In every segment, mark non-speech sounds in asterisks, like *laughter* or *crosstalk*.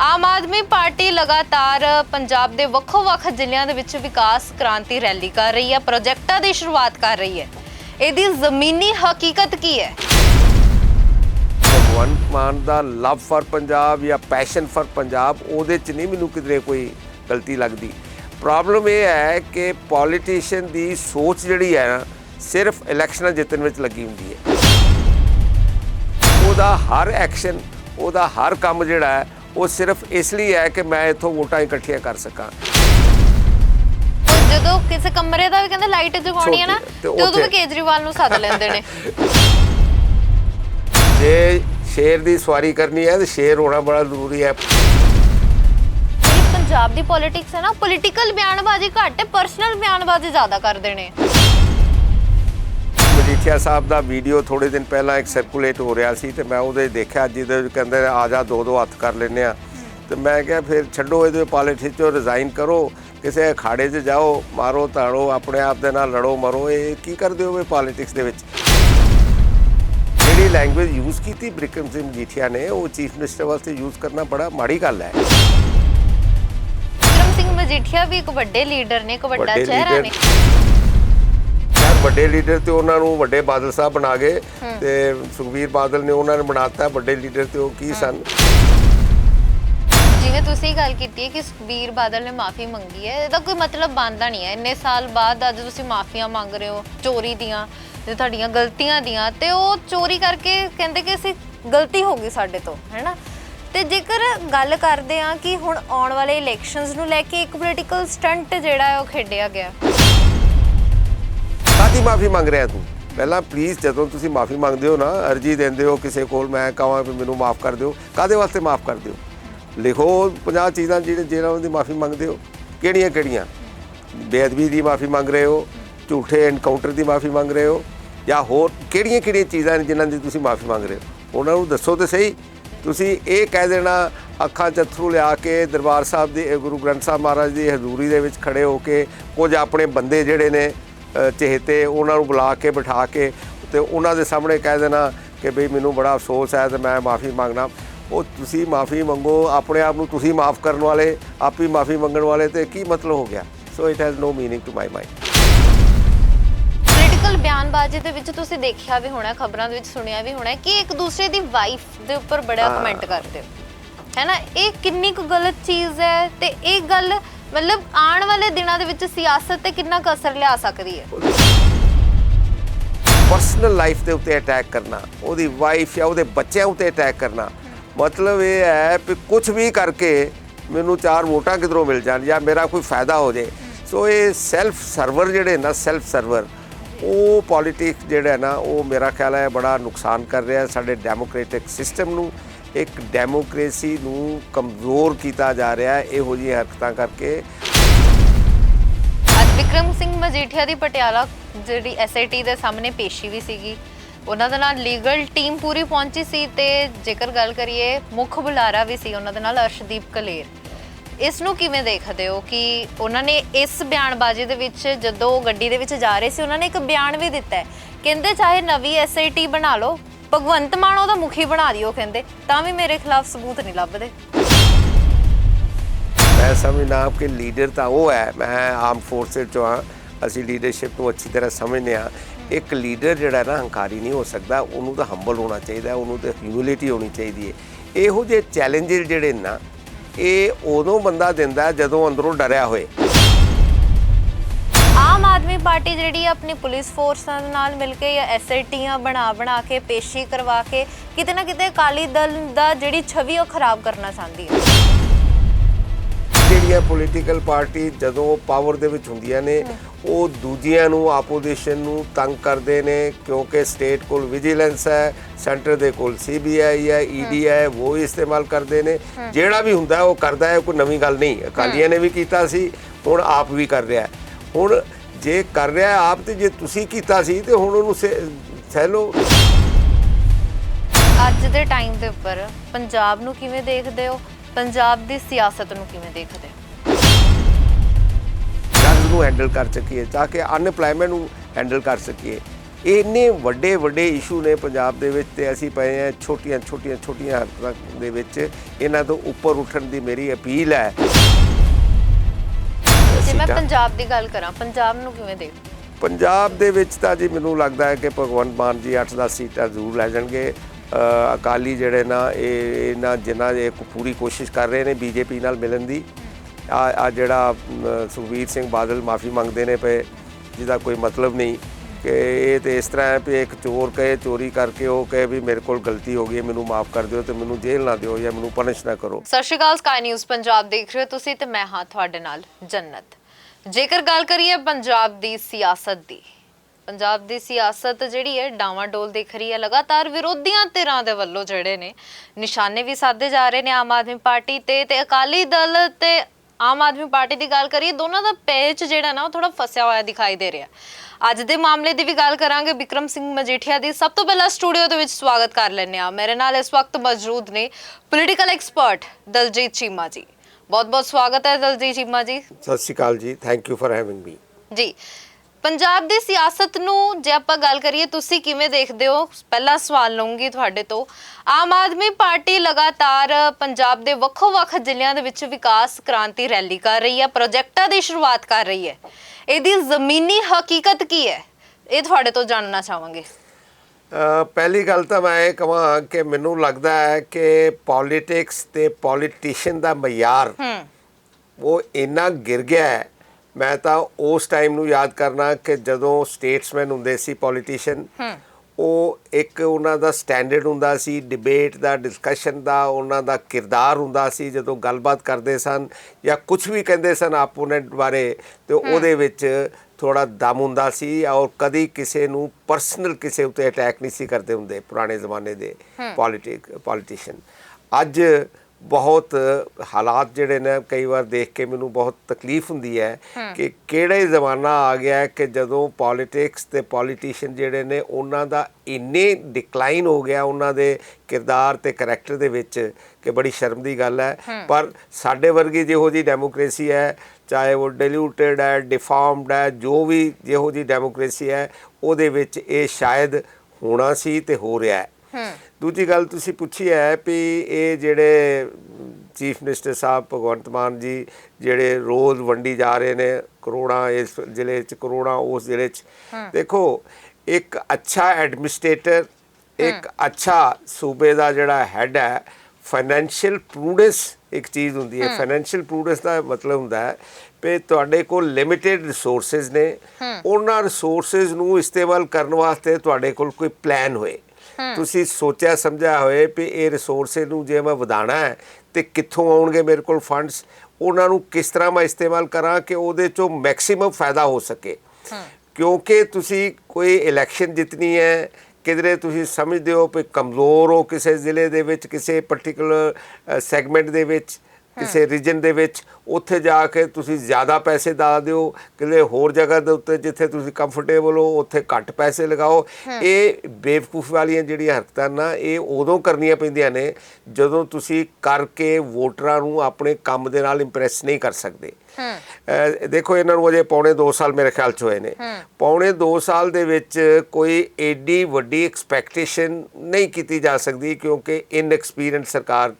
Aam Aadmi party ਲਗਾਤਾਰ ਪੰਜਾਬ ਦੇ ਵੱਖੋ-ਵੱਖ ਜ਼ਿਲ੍ਹਿਆਂ ਦੇ ਵਿੱਚ ਵਿਕਾਸ ਕ੍ਰਾਂਤੀ ਰੈਲੀ ਕਰ ਰਹੀ ਹੈ, ਪ੍ਰੋਜੈਕਟਾਂ ਦੀ ਸ਼ੁਰੂਆਤ ਕਰ ਰਹੀ ਹੈ। ਇਹਦੀ ਜ਼ਮੀਨੀ ਹਕੀਕਤ ਕੀ ਹੈ? ਭਗਵੰਤ ਮਾਨ ਦਾ ਲਵ ਫॉर ਪੰਜਾਬ ਜਾਂ ਪੈਸ਼ਨ ਫॉर ਪੰਜਾਬ, ਉਹਦੇ ਚ ਨਹੀਂ ਮੈਨੂੰ ਕਿਤੇ ਕੋਈ ਗਲਤੀ ਲੱਗਦੀ। ਪ੍ਰੋਬਲਮ ਇਹ ਹੈ ਕਿ ਪੋਲੀਟੀਸ਼ੀਅਨ ਦੀ ਸੋਚ ਜਿਹੜੀ ਹੈ ਨਾ, ਸਿਰਫ ਇਲੈਕਸ਼ਨਾਂ ਜਿੱਤਣ ਵਿੱਚ ਲੱਗੀ ਹੁੰਦੀ ਹੈ। ਉਹਦਾ ਹਰ ਐਕਸ਼ਨ ਉਹਦਾ ਹਰ ਕੰਮ ਜਿਹੜਾ ਹੈ ਉਹ ਸਿਰਫ ਇਸ ਲਈ ਹੈ ਕਿ ਮੈਂ ਇੱਥੋਂ ਵੋਟਾਂ ਇਕੱਠੀਆਂ ਕਰ ਸਕਾਂ। ਜਦੋਂ ਕਿਸੇ ਕਮਰੇ ਦਾ ਵੀ ਕਹਿੰਦੇ ਲਾਈਟ ਜਗਾਉਣੀ ਹੈ ਨਾ ਛੋਟੀ- ਤੇ ਤੇ ਉਦੋਂ ਵੀ ਉੱਥੇ- ਕੇਜਰੀਵਾਲ ਨੂੰ ਸੱਦ ਲੈਂਦੇ ਨੇ। *laughs* ਜੇ ਸ਼ੇਰ ਦੀ ਸਵਾਰੀ ਕਰਨੀ ਹੈ ਤਾਂ ਸ਼ੇਰ ਹੋਣਾ ਬੜਾ ਜ਼ਰੂਰੀ ਹੈ। ਜਿਹੜੀ ਪੰਜਾਬ ਦੀ ਪੋਲਿਟਿਕਸ ਹੈ ਨਾ ਪੋਲਿਟੀਕਲ ਬਿਆਨਬਾਜ਼ੀ ਘੱਟ ਹੈ ਪਰਸਨਲ ਬਿਆਨਬਾਜ਼ੀ ਜ਼ਿਆਦਾ ਕਰਦੇ ਨੇ। ਮਜੀਠੀਆ ਸਾਹਿਬ ਦਾ ਵੀਡੀਓ ਥੋੜੇ ਦਿਨ ਪਹਿਲਾਂ ਇੱਕ ਸਰਕੂਲੇਟ ਹੋ ਰਿਹਾ ਸੀ ਤੇ ਮੈਂ ਉਹਦੇ ਦੇਖਿਆ ਜਿਹਦੇ ਕਹਿੰਦੇ ਆ ਜਾ ਦੋ ਦੋ ਹੱਥ ਕਰ ਲੈਨੇ ਆ। ਤੇ ਮੈਂ ਕਿਹਾ ਫਿਰ ਛੱਡੋ ਇਹਦੇ ਪੋਲਿਟਿਕਸ ਚੋਂ ਰਿਜ਼ਾਈਨ ਕਰੋ ਕਿਸੇ ਅਖਾੜੇ 'ਚ ਜਾਓ ਮਾਰੋ ਤਾੜੋ ਆਪਣੇ ਆਪ ਦੇ ਨਾਲ ਲੜੋ ਮਰੋ ਇਹ ਕੀ ਕਰਦੇ ਹੋ ਪੋਲਿਟਿਕਸ ਦੇ ਵਿੱਚ? ਜਿਹੜੀ ਲੈਂਗੁਏਜ ਯੂਜ਼ ਕੀਤੀ ਬ੍ਰਿਕਮ ਸਿੰਘ ਮਜੀਠੀਆ ਨੇ ਉਹ ਚੀਫ ਮਿਨਿਸਟਰ ਵਾਸਤੇ ਯੂਜ਼ ਕਰਨਾ ਬੜਾ ਮਾੜੀ ਗੱਲ ਹੈ। ਵਿਕਰਮ ਸਿੰਘ ਮਜੀਠੀਆ ਵੀ ਇੱਕ ਵੱਡੇ ਲੀਡਰ ਨੇ ਇੱਕ ਵੱਡਾ ਚਿਹਰਾ ਨੇ। ਵੱਡੇ ਲੀਡਰ ਤੇ ਉਹਨਾਂ ਨੂੰ ਵੱਡੇ ਬਾਦਲ ਸਾਹਿਬ ਬਣਾ ਗਏ ਤੇ ਸੁਖਬੀਰ ਬਾਦਲ ਨੇ ਉਹਨਾਂ ਨੇ ਬਣਾਤਾ ਵੱਡੇ ਲੀਡਰ ਤੇ ਉਹ ਕੀ ਸਨ? ਜਿਵੇਂ ਤੁਸੀਂ ਗੱਲ ਕੀਤੀ ਹੈ ਕਿ ਸੁਖਬੀਰ ਬਾਦਲ ਨੇ ਮਾਫੀ ਮੰਗੀ ਹੈ, ਇਹਦਾ ਕੋਈ ਮਤਲਬ ਬਣਦਾ ਨਹੀਂ ਹੈ। ਇੰਨੇ ਸਾਲ ਬਾਅਦ ਅੱਜ ਤੁਸੀਂ ਮਾਫੀਆਂ ਮੰਗ ਰਹੇ ਹੋ, ਚੋਰੀ ਦੀਆਂ ਤੇ ਤੁਹਾਡੀਆਂ ਗਲਤੀਆਂ ਦੀਆਂ ਤੇ ਉਹ ਚੋਰੀ ਕਰਕੇ ਕਹਿੰਦੇ ਕਿ ਅਸੀਂ ਗਲਤੀ ਹੋ ਗਈ ਸਾਡੇ ਤੋਂ, ਹੈਨਾ? ਤੇ ਜੇਕਰ ਗੱਲ ਕਰਦੇ ਆ ਕਿ ਹੁਣ ਆਉਣ ਵਾਲੇ ਇਲੈਕਸ਼ਨਸ ਨੂੰ ਲੈ ਕੇ ਇੱਕ ਪੋਲੀਟੀਕਲ ਸਟੰਟ ਜਿਹੜਾ ਹੈ ਉਹ ਖੇਡਿਆ ਗਿਆ। ਕਾਦੀ ਮਾਫੀ ਮੰਗ ਰਿਹਾ ਤੂੰ? ਪਹਿਲਾਂ ਪਲੀਜ਼ ਜਦੋਂ ਤੁਸੀਂ ਮਾਫੀ ਮੰਗਦੇ ਹੋ ਨਾ, ਅਰਜੀ ਦਿੰਦੇ ਹੋ ਕਿਸੇ ਕੋਲ, ਮੈਂ ਕਹਾਂ ਵੀ ਮੈਨੂੰ ਮਾਫ ਕਰ ਦਿਓ। ਕਾਦੇ ਵਾਸਤੇ ਮਾਫ ਕਰ ਦਿਓ? ਲਿਖੋ 50 ਚੀਜ਼ਾਂ ਜਿਹੜੇ ਜਿਹਨਾਂ ਦੀ ਮਾਫੀ ਮੰਗਦੇ ਹੋ। ਕਿਹੜੀਆਂ ਕਿਹੜੀਆਂ? ਬੇਅਦਬੀ ਦੀ ਮਾਫੀ ਮੰਗ ਰਹੇ ਹੋ, ਝੂਠੇ ਐਨਕਾਊਂਟਰ ਦੀ ਮਾਫੀ ਮੰਗ ਰਹੇ ਹੋ, ਜਾਂ ਹੋਰ ਕਿਹੜੀਆਂ ਕਿਹੜੀਆਂ ਚੀਜ਼ਾਂ ਨੇ ਜਿਨ੍ਹਾਂ ਦੀ ਤੁਸੀਂ ਮਾਫੀ ਮੰਗ ਰਹੇ ਹੋ? ਉਹਨਾਂ ਨੂੰ ਦੱਸੋ ਤੇ ਸਹੀ। ਤੁਸੀਂ ਇਹ ਕਹਿ ਦੇਣਾ, ਅੱਖਾਂ 'ਚ ਅੱਥਰੂ ਲਿਆ ਕੇ ਦਰਬਾਰ ਸਾਹਿਬ ਦੇ, ਗੁਰੂ ਗ੍ਰੰਥ ਸਾਹਿਬ ਮਹਾਰਾਜ ਦੀ ਹਜ਼ੂਰੀ ਦੇ ਵਿੱਚ ਖੜੇ ਹੋ ਕੇ ਕੁਝ ਆਪਣੇ ਬੰਦੇ ਜਿਹੜੇ ਨੇ ਚਹੇਤੇ ਉਹਨਾਂ ਨੂੰ ਬੁਲਾ ਕੇ ਬਿਠਾ ਕੇ ਤੇ ਉਹਨਾਂ ਦੇ ਸਾਹਮਣੇ ਕਹਿ ਦੇਣਾ ਕਿ ਬਈ ਮੈਨੂੰ ਬੜਾ ਅਫਸੋਸ ਹੈ ਤੇ ਮੈਂ ਮਾਫੀ ਮੰਗਣਾ ਉਹ ਤੁਸੀਂ ਮਾਫੀ ਮੰਗੋ ਆਪਣੇ ਆਪ ਨੂੰ ਤੁਸੀਂ ਮਾਫ ਕਰਨ ਵਾਲੇ ਆਪ ਹੀ ਮਾਫੀ ਮੰਗਣ ਵਾਲੇ ਤੇ ਕੀ ਮਤਲਬ ਹੋ ਗਿਆ? So it has no meaning to my mind political ਬਿਆਨਬਾਜ਼ੀ ਦੇ ਵਿੱਚ ਤੁਸੀਂ ਦੇਖਿਆ ਵੀ ਹੋਣਾ ਖਬਰਾਂ ਦੇ ਵਿੱਚ ਸੁਣਿਆ ਵੀ ਹੋਣਾ ਕਿ ਇੱਕ ਦੂਸਰੇ ਦੀ ਵਾਈਫ ਦੇ ਉੱਪਰ ਬੜਾ। ਕਮੈਂਟ ਕਰਦੇ ਹੋ। ਹੈ ਨਾ? ਇਹ ਕਿੰਨੀ ਕੁ ਗਲਤ ਚੀਜ਼ ਹੈ ਤੇ ਇਹ ਗੱਲ ਮਤਲਬ ਆਉਣ ਵਾਲੇ ਦਿਨਾਂ ਦੇ ਵਿੱਚ ਸਿਆਸਤ ਤੇ ਕਿੰਨਾ ਕੁ ਅਸਰ ਲਿਆ ਸਕਦੀ ਹੈ? ਪਰਸਨਲ ਲਾਈਫ ਦੇ ਉੱਤੇ ਅਟੈਕ ਕਰਨਾ, ਉਹਦੀ ਵਾਈਫ ਜਾਂ ਉਹਦੇ ਬੱਚਿਆਂ ਉੱਤੇ ਅਟੈਕ ਕਰਨਾ, ਮਤਲਬ ਇਹ ਹੈ ਕਿ ਕੁਝ ਵੀ ਕਰਕੇ ਮੈਨੂੰ ਚਾਰ ਵੋਟਾਂ ਕਿਧਰੋਂ ਮਿਲ ਜਾਣ ਜਾਂ ਮੇਰਾ ਕੋਈ ਫਾਇਦਾ ਹੋ ਜੇ। ਸੋ ਇਹ ਸੈਲਫ ਸਰਵਰ ਜਿਹੜੇ ਨਾ ਸੈਲਫ ਸਰਵਰ ਉਹ ਪੋਲਿਟਿਕਸ ਜਿਹੜਾ ਨਾ, ਉਹ ਮੇਰਾ ਖਿਆਲ ਹੈ ਬੜਾ ਨੁਕਸਾਨ ਕਰ ਰਿਹਾ ਸਾਡੇ ਡੈਮੋਕ੍ਰੈਟਿਕ ਸਿਸਟਮ ਨੂੰ। ਇੱਕ ਡੈਮੋਕ੍ਰੇਸੀ ਨੂੰ ਕਮਜ਼ੋਰ ਕੀਤਾ ਜਾ ਰਿਹਾ ਹੈ, ਇਹੋ ਜਿਹੀ ਹਰਕਤਾਂ ਕਰਕੇ। ਅੱਜ ਵਿਕਰਮ ਸਿੰਘ ਮਜੀਠੀਆ ਦੀ ਪਟਿਆਲਾ, ਜਿਹੜੀ ਐਸਆਈਟੀ ਦੇ ਸਾਹਮਣੇ ਪੇਸ਼ੀ ਵੀ ਸੀਗੀ, ਉਹਨਾਂ ਦੇ ਨਾਲ ਲੀਗਲ ਟੀਮ ਪੂਰੀ ਪਹੁੰਚੀ ਸੀ ਤੇ ਜੇਕਰ ਗੱਲ ਕਰੀਏ, ਮੁੱਖ ਬੁਲਾਰਾ ਵੀ ਸੀ ਉਹਨਾਂ ਦੇ ਨਾਲ, ਅਰਸ਼ਦੀਪ ਕਲੇਰ। ਇਸ ਨੂੰ ਕਿਵੇਂ ਦੇਖਦੇ ਹੋ ਕਿ ਉਹਨਾਂ ਨੇ ਇਸ ਬਿਆਨਬਾਜ਼ੀ ਦੇ ਵਿੱਚ, ਜਦੋਂ ਗੱਡੀ ਦੇ ਵਿੱਚ ਜਾ ਰਹੇ ਸੀ, ਉਹਨਾਂ ਨੇ ਇੱਕ ਬਿਆਨ ਵੀ ਦਿੱਤਾ ਕਹਿੰਦੇ ਚਾਹੇ ਨਵੀਂ ਐਸਆਈਟੀ ਬਣਾ ਲਓ ਭਗਵੰਤ ਮਾਨ ਉਹਦਾ ਮੁਖੀ ਬਣਾ ਦਿਓ ਕਹਿੰਦੇ, ਤਾਂ ਵੀ ਮੇਰੇ ਖਿਲਾਫ ਸਬੂਤ ਨਹੀਂ ਲੱਭਦੇ। ਮੈਂ ਸਮਝਦਾ ਕਿ ਲੀਡਰ ਤਾਂ ਉਹ ਹੈ, ਮੈਂ ਆਰਮ ਫੋਰਸਸ ਚੋਂ ਹਾਂ, ਅਸੀਂ ਲੀਡਰਸ਼ਿਪ ਨੂੰ ਅੱਛੀ ਤਰ੍ਹਾਂ ਸਮਝਦੇ ਹਾਂ। ਇੱਕ ਲੀਡਰ ਜਿਹੜਾ ਨਾ ਹੰਕਾਰੀ ਨਹੀਂ ਹੋ ਸਕਦਾ, ਉਹਨੂੰ ਤਾਂ ਹੰਬਲ ਹੋਣਾ ਚਾਹੀਦਾ, ਉਹਨੂੰ ਤਾਂ ਹਿਊਮਿਲਿਟੀ ਹੋਣੀ ਚਾਹੀਦੀ ਹੈ। ਇਹੋ ਜਿਹੇ ਚੈਲੰਜਸ ਜਿਹੜੇ ਨਾ, ਇਹ ਉਦੋਂ ਬੰਦਾ ਦਿੰਦਾ ਜਦੋਂ ਅੰਦਰੋਂ ਡਰਿਆ ਹੋਏ। ਪਾਰਟੀ ਜਿਹੜੀ ਹੈ ਆਪਣੀ ਪੁਲਿਸ ਫੋਰਸਾਂ ਦੇ ਨਾਲ ਮਿਲ ਕੇ ਜਾਂ ਐਸਆਈਟੀਆਂ ਬਣਾ ਬਣਾ ਕੇ ਪੇਸ਼ੀ ਕਰਵਾ ਕੇ ਕਿਤੇ ਨਾ ਕਿਤੇ ਅਕਾਲੀ ਦਲ ਦਾ ਜਿਹੜੀ ਛਵੀ ਉਹ ਖਰਾਬ ਕਰਨਾ ਚਾਹੁੰਦੀ ਹੈ ਜਿਹੜੀਆਂ ਪੋਲੀਟੀਕਲ ਪਾਰਟੀ ਜਦੋਂ ਪਾਵਰ ਦੇ ਵਿੱਚ ਹੁੰਦੀਆਂ ਨੇ ਉਹ ਦੂਜਿਆਂ ਨੂੰ ਆਪੋਜੀਸ਼ਨ ਨੂੰ ਤੰਗ ਕਰਦੇ ਨੇ ਕਿਉਂਕਿ ਸਟੇਟ ਕੋਲ ਵਿਜੀਲੈਂਸ ਹੈ ਸੈਂਟਰ ਦੇ ਕੋਲ ਸੀਬੀਆਈ ਹੈ ਈਡੀ ਹੈ ਉਹ ਇਸਤੇਮਾਲ ਕਰਦੇ ਨੇ। ਜਿਹੜਾ ਵੀ ਹੁੰਦਾ ਉਹ ਕਰਦਾ ਹੈ ਕੋਈ ਨਵੀਂ ਗੱਲ ਨਹੀਂ। ਅਕਾਲੀਆਂ ਨੇ ਵੀ ਕੀਤਾ ਸੀ ਹੁਣ ਆਪ ਵੀ ਕਰ ਰਿਹਾ ਹੈ। ਹੁਣ ਜੇ ਕਰ ਰਿਹਾ ਆਪ ਤੇ ਜੇ ਤੁਸੀਂ ਕੀਤਾ ਸੀ ਤੇ ਹੁਣ ਉਹਨੂੰ ਸਹਿ ਲਓ ਅੱਜ ਦੇ ਟਾਈਮ ਦੇ ਉੱਪਰ ਪੰਜਾਬ ਨੂੰ ਕਿਵੇਂ ਦੇਖਦੇ ਹੋ? ਪੰਜਾਬ ਦੀ ਸਿਆਸਤ ਨੂੰ ਕਿਵੇਂ ਦੇਖਦੇ ਹੋ? ਕਰਜ਼ ਨੂੰ ਹੈਂਡਲ ਕਰ ਸਕੀਏ ਤਾਂ ਕਿ ਅਨਪਲਾਈਮੈਂਟ ਨੂੰ ਹੈਂਡਲ ਕਰ ਸਕੀਏ। ਇੰਨੇ ਵੱਡੇ ਵੱਡੇ ਇਸ਼ੂ ਨੇ ਪੰਜਾਬ ਦੇ ਵਿੱਚ ਤੇ ਅਸੀਂ ਪਏ ਆ ਛੋਟੀਆਂ ਛੋਟੀਆਂ ਛੋਟੀਆਂ ਹਰਕਤਾਂ ਦੇ ਵਿੱਚ। ਇਹਨਾਂ ਤੋਂ ਉੱਪਰ ਉੱਠਣ ਦੀ ਮੇਰੀ ਅਪੀਲ ਹੈ। ਜੇ ਮੈਂ ਸੀਟਾਂ- ਪੰਜਾਬ ਦੀ ਗੱਲ ਕਰਾਂ ਪੰਜਾਬ ਨੂੰ ਕਿਵੇਂ ਦੇਖ? ਪੰਜਾਬ ਦੇ ਵਿੱਚ ਤਾਂ ਜੀ ਮੈਨੂੰ ਲੱਗਦਾ ਹੈ ਕਿ ਭਗਵੰਤ ਮਾਨ ਜੀ 8-10 ਸੀਟਾਂ ਜ਼ਰੂਰ ਲੈ ਜਾਣਗੇ। ਅ, ਅਕਾਲੀ ਜਿਹੜੇ ਨਾ ਇਹ ਇਹਨਾਂ ਜਿਨ੍ਹਾਂ ਇਹ ਪੂਰੀ ਕੋਸ਼ਿਸ਼ ਕਰ ਰਹੇ ਨੇ ਬੀਜੇਪੀ ਨਾਲ ਮਿਲਣ ਦੀ। ਆ ਆ ਜਿਹੜਾ ਅਮ, ਸੁਖਬੀਰ ਸਿੰਘ ਬਾਦਲ ਮਾਫੀ ਮੰਗਦੇ ਨੇ ਪਏ ਜਿਹਦਾ ਕੋਈ ਮਤਲਬ ਨਹੀਂ। ਕਿ ਇਹ ਤੇ ਇਸ ਤਰ੍ਹਾਂ ਹੈ ਕਿ ਇੱਕ ਚੋਰ ਕਹੇ, ਚੋਰੀ ਕਰਕੇ ਉਹ ਕਹੇ ਵੀ ਮੇਰੇ ਕੋਲ ਗਲਤੀ ਹੋ ਗਈ ਹੈ, ਮੈਨੂੰ ਮਾਫ ਕਰ ਦਿਓ ਤੇ ਮੈਨੂੰ ਜੇਲ੍ਹ ਨਾ ਦਿਓ ਜਾਂ ਮੈਨੂੰ ਪਨਿਸ਼ ਨਾ ਕਰੋ। ਸਤਿ ਸ਼੍ਰੀ ਅਕਾਲ ਸਕਾਈ ਨਿਊਜ਼ ਪੰਜਾਬ ਦੇਖ ਰਹੇ ਹੋ ਤੁਸੀਂ ਤੇ ਮੈਂ ਹਾਂ ਤੁਹਾਡੇ ਨਾਲ ਜੰਨਤ। ਜੇਕਰ ਗੱਲ ਕਰੀਏ ਪੰਜਾਬ ਦੀ ਸਿਆਸਤ ਦੀ, ਪੰਜਾਬ ਦੀ ਸਿਆਸਤ ਜਿਹੜੀ ਹੈ ਡਾਵਾਂਡੋਲ ਦਿਖ ਰਹੀ ਹੈ, ਲਗਾਤਾਰ ਵਿਰੋਧੀਆਂ ਧਿਰਾਂ ਦੇ ਵੱਲੋਂ ਜਿਹੜੇ ਨੇ ਨਿਸ਼ਾਨੇ ਵੀ ਸਾਧੇ ਜਾ ਰਹੇ ਨੇ ਆਮ ਆਦਮੀ ਪਾਰਟੀ ਤੇ ਤੇ ਅਕਾਲੀ ਦਲ ਤੇ ਆਮ ਆਦਮੀ ਪਾਰਟੀ ਦੀ ਗੱਲ ਕਰੀਏ ਦੋਨਾਂ ਦਾ ਪੈਚ ਜਿਹੜਾ ਨਾ ਉਹ ਥੋੜਾ ਫਸਿਆ ਹੋਇਆ ਦਿਖਾਈ ਦੇ ਰਿਹਾ। ਅੱਜ ਦੇ ਮਾਮਲੇ ਦੀ ਵੀ ਗੱਲ ਕਰਾਂਗੇ ਵਿਕਰਮ ਸਿੰਘ ਮਜੀਠੀਆ ਦੀ। ਸਭ ਤੋਂ ਪਹਿਲਾਂ ਸਟੂਡੀਓ ਦੇ ਵਿੱਚ ਸਵਾਗਤ ਕਰ ਲੈਂਦੇ ਆ ਮੇਰੇ ਨਾਲ ਇਸ ਵਕਤ ਮੌਜੂਦ ਨੇ ਪੋਲੀਟੀਕਲ ਐਕਸਪਰਟ ਦਲਜੀਤ ਚੀਮਾ ਜੀ। ਬਹੁਤ ਬਹੁਤ ਸਵਾਗਤ ਹੈ ਦਲਜੀਤ ਚੀਮਾ ਜੀ। ਸਤਿ ਸ਼੍ਰੀ ਅਕਾਲ ਜੀ। Thank you for having me ਜੀ। ਪੰਜਾਬ ਦੀ ਸਿਆਸਤ ਨੂੰ ਜੇ ਆਪਾਂ ਗੱਲ ਕਰੀਏ ਤੁਸੀਂ ਕਿਵੇਂ ਦੇਖਦੇ ਹੋ? ਪਹਿਲਾ ਸਵਾਲ ਲਵਾਂਗੀ ਤੁਹਾਡੇ ਤੋਂ। ਆਮ ਆਦਮੀ ਪਾਰਟੀ ਲਗਾਤਾਰ ਪੰਜਾਬ ਦੇ ਵੱਖੋ-ਵੱਖ ਜ਼ਿਲ੍ਹਿਆਂ ਦੇ ਵਿੱਚ ਵਿਕਾਸ ਕ੍ਰਾਂਤੀ ਰੈਲੀ ਕਰ ਰਹੀ ਹੈ ਪ੍ਰੋਜੈਕਟਾਂ ਦੀ ਸ਼ੁਰੂਆਤ ਕਰ ਰਹੀ ਹੈ। ਇਹਦੀ ਜ਼ਮੀਨੀ ਹਕੀਕਤ ਕੀ ਹੈ? ਇਹ ਤੁਹਾਡੇ ਤੋਂ ਜਾਣਨਾ ਚਾਹਾਂਗੇ। ਪਹਿਲੀ ਗੱਲ ਤਾਂ ਮੈਂ ਇਹ ਕਹਾਂ ਕਿ ਮੈਨੂੰ ਲੱਗਦਾ ਹੈ ਕਿ ਪੋਲਿਟਿਕਸ ਤੇ ਪੋਲੀਟੀਸ਼ੀਅਨ ਦਾ ਮਯਾਰ ਹੂੰ। ਉਹ ਇੰਨਾ ਗਿਰ ਗਿਆ ਹੈ ਮੈਂ ਤਾਂ ਉਸ ਟਾਈਮ ਨੂੰ ਯਾਦ ਕਰਨਾ ਕਿ ਜਦੋਂ ਸਟੇਟਸਮੈਨ ਹੁੰਦੇ ਸੀ ਪੋਲੀਟੀਸ਼ੀਅਨ ਉਹ ਇੱਕ ਉਹਨਾਂ ਦਾ ਸਟੈਂਡਰਡ ਹੁੰਦਾ ਸੀ ਡਿਬੇਟ ਦਾ ਡਿਸਕਸ਼ਨ ਦਾ ਉਹਨਾਂ ਦਾ ਕਿਰਦਾਰ ਹੁੰਦਾ ਸੀ ਜਦੋਂ ਗੱਲਬਾਤ ਕਰਦੇ ਸਨ ਜਾਂ ਕੁਝ ਵੀ ਕਹਿੰਦੇ ਸਨ ਆਪੋਨੈਂਟ ਬਾਰੇ ਤੇ ਉਹਦੇ ਵਿੱਚ ਥੋੜਾ ਦਮ ਹੁੰਦਾ ਸੀ ਔਰ ਕਦੀ ਕਿਸੇ ਨੂੰ ਪਰਸਨਲ ਕਿਸੇ ਉੱਤੇ ਅਟੈਕ ਨਹੀਂ ਸੀ ਕਰਦੇ ਹੁੰਦੇ ਪੁਰਾਣੇ ਜ਼ਮਾਨੇ ਦੇ ਪੋਲਿਟਿਕ ਪੋਲੀਟੀਸ਼ੀਅਨ ਅੱਜ ਬਹੁਤ ਹਾਲਾਤ ਜਿਹੜੇ ਨੇ ਕਈ ਵਾਰ ਦੇਖ ਕੇ ਮੈਨੂੰ ਬਹੁਤ ਤਕਲੀਫ ਹੁੰਦੀ ਹੈ ਕਿ ਕਿਹੜੇ ਜ਼ਮਾਨਾ ਆ ਗਿਆ ਹੈ ਕਿ ਜਦੋਂ ਪੋਲਿਟਿਕਸ ਤੇ ਪੋਲੀਟੀਸ਼ੀਅਨ ਜਿਹੜੇ ਨੇ ਉਹਨਾਂ ਦਾ ਇੰਨੇ ਡਿਕਲਾਈਨ ਹੋ ਗਿਆ ਉਹਨਾਂ ਦੇ ਕਿਰਦਾਰ ਤੇ ਕੈਰੈਕਟਰ ਦੇ ਵਿੱਚ ਕਿ ਬੜੀ ਸ਼ਰਮ ਦੀ ਗੱਲ ਹੈ। ਪਰ ਸਾਡੇ ਵਰਗੀ ਜਿਹੋ ਜੀ ਡੈਮੋਕ੍ਰੇਸੀ ਹੈ ਚਾਹੇ ਉਹ ਡਿਲੂਟਡ ਹੈ ਡਿਫਾਰਮਡ ਹੈ ਜੋ ਵੀ ਜਿਹੋ ਜੀ ਡੈਮੋਕ੍ਰੇਸੀ ਹੈ ਉਹਦੇ ਵਿੱਚ ਇਹ ਸ਼ਾਇਦ ਹੋਣਾ ਸੀ ਤੇ ਹੋ ਰਿਹਾ ਹੈ। ਦੂਜੀ ਗੱਲ ਤੁਸੀਂ ਪੁੱਛੀ ਹੈ ਵੀ ਇਹ ਜਿਹੜੇ ਚੀਫ ਮਿਨਿਸਟਰ ਸਾਹਿਬ ਭਗਵੰਤ ਮਾਨ ਜੀ ਜਿਹੜੇ ਰੋਜ਼ ਵੰਡੀ ਜਾ ਰਹੇ ਨੇ ਕਰੋੜਾਂ ਇਸ ਜ਼ਿਲ੍ਹੇ 'ਚ ਕਰੋੜਾਂ ਉਸ ਜ਼ਿਲ੍ਹੇ 'ਚ। ਦੇਖੋ ਇੱਕ ਅੱਛਾ ਐਡਮਿਨਿਸਟ੍ਰੇਟਰ ਇੱਕ ਅੱਛਾ ਸੂਬੇ ਦਾ ਜਿਹੜਾ ਹੈੱਡ ਹੈ ਫਾਈਨੈਂਸ਼ੀਅਲ ਪ੍ਰੂਡੈਂਸ ਇੱਕ ਚੀਜ਼ ਹੁੰਦੀ ਹੈ। ਫਾਈਨੈਂਸ਼ੀਅਲ ਪ੍ਰੂਡੈਂਸ ਦਾ ਮਤਲਬ ਹੁੰਦਾ ਹੈ ਕਿ ਤੁਹਾਡੇ ਕੋਲ ਲਿਮਿਟਿਡ ਰਿਸੋਰਸਸ ਨੇ। ਉਹਨਾਂ ਰਿਸੋਰਸਸ ਨੂੰ ਇਸਤੇਮਾਲ ਕਰਨ ਵਾਸਤੇ ਤੁਹਾਡੇ ਕੋਲ ਕੋਈ ਪਲਾਨ ਹੋਏ। ਤੁਸੀਂ ਸੋਚਿਆ ਸਮਝਿਆ ਹੋਏ ਵੀ ਇਹ ਰਿਸੋਰਸੇ ਨੂੰ ਜੇ ਮੈਂ ਵਧਾਣਾ ਹੈ ਤੇ ਕਿੱਥੋਂ ਆਉਣਗੇ ਮੇਰੇ ਕੋਲ ਫੰਡਸ ਉਹਨਾਂ ਨੂੰ ਕਿਸ ਤਰ੍ਹਾਂ ਮੈਂ ਇਸਤੇਮਾਲ ਕਰਾਂ ਕਿ ਉਹਦੇ ਚੋਂ ਮੈਕਸਿਮਮ ਫਾਇਦਾ ਹੋ ਸਕੇ। ਕਿਉਂਕਿ ਤੁਸੀਂ ਕੋਈ ਇਲੈਕਸ਼ਨ ਜਿੱਤਣੀ ਹੈ ਕਿਧਰੇ ਤੁਸੀਂ ਸਮਝਦੇ ਹੋ ਕਿ ਕਮਜ਼ੋਰ ਹੋ ਕਿਸੇ ਜ਼ਿਲ੍ਹੇ ਦੇ ਵਿੱਚ ਕਿਸੇ ਪਾਰਟਿਕੂਲਰ ਸੈਗਮੈਂਟ ਦੇ ਵਿੱਚ ਕਿਸੇ ਰੀਜਨ ਦੇ ਵਿੱਚ ਉੱਥੇ ਜਾ ਕੇ ਤੁਸੀਂ ਜ਼ਿਆਦਾ ਪੈਸੇ ਲਾ ਦਿਓ ਕਿਤੇ ਹੋਰ ਜਗ੍ਹਾ ਦੇ ਉੱਤੇ ਜਿੱਥੇ ਤੁਸੀਂ ਕੰਫਰਟੇਬਲ ਹੋ ਉੱਥੇ ਘੱਟ ਪੈਸੇ ਲਗਾਓ। ਇਹ ਬੇਵਕੂਫ ਵਾਲੀਆਂ ਜਿਹੜੀਆਂ ਹਰਕਤਾਂ ਨਾ ਇਹ ਉਦੋਂ ਕਰਨੀਆਂ ਪੈਂਦੀਆਂ ਨੇ ਜਦੋਂ ਤੁਸੀਂ ਕਰਕੇ ਵੋਟਰਾਂ ਨੂੰ ਆਪਣੇ ਕੰਮ ਦੇ ਨਾਲ ਇੰਪ੍ਰੈਸ ਨਹੀਂ ਕਰ ਸਕਦੇ। ਦੇਖੋ ਇਹਨਾਂ ਨੂੰ ਅਜੇ ਪੌਣੇ 2 ਸਾਲ ਮੇਰੇ ਖਿਆਲ ਚ ਹੋਏ ਨੇ। ਪੌਣੇ 2 ਸਾਲ ਦੇ ਵਿੱਚ ਕੋਈ ਏਡੀ ਵੱਡੀ ਐਕਸਪੈਕਟੇਸ਼ਨ ਨਹੀਂ ਕੀਤੀ ਜਾ ਸਕਦੀ ਕਿਉਂਕਿ ਇਨਐਕਸਪੀਰੀਅੰਸ ਸਰਕਾਰ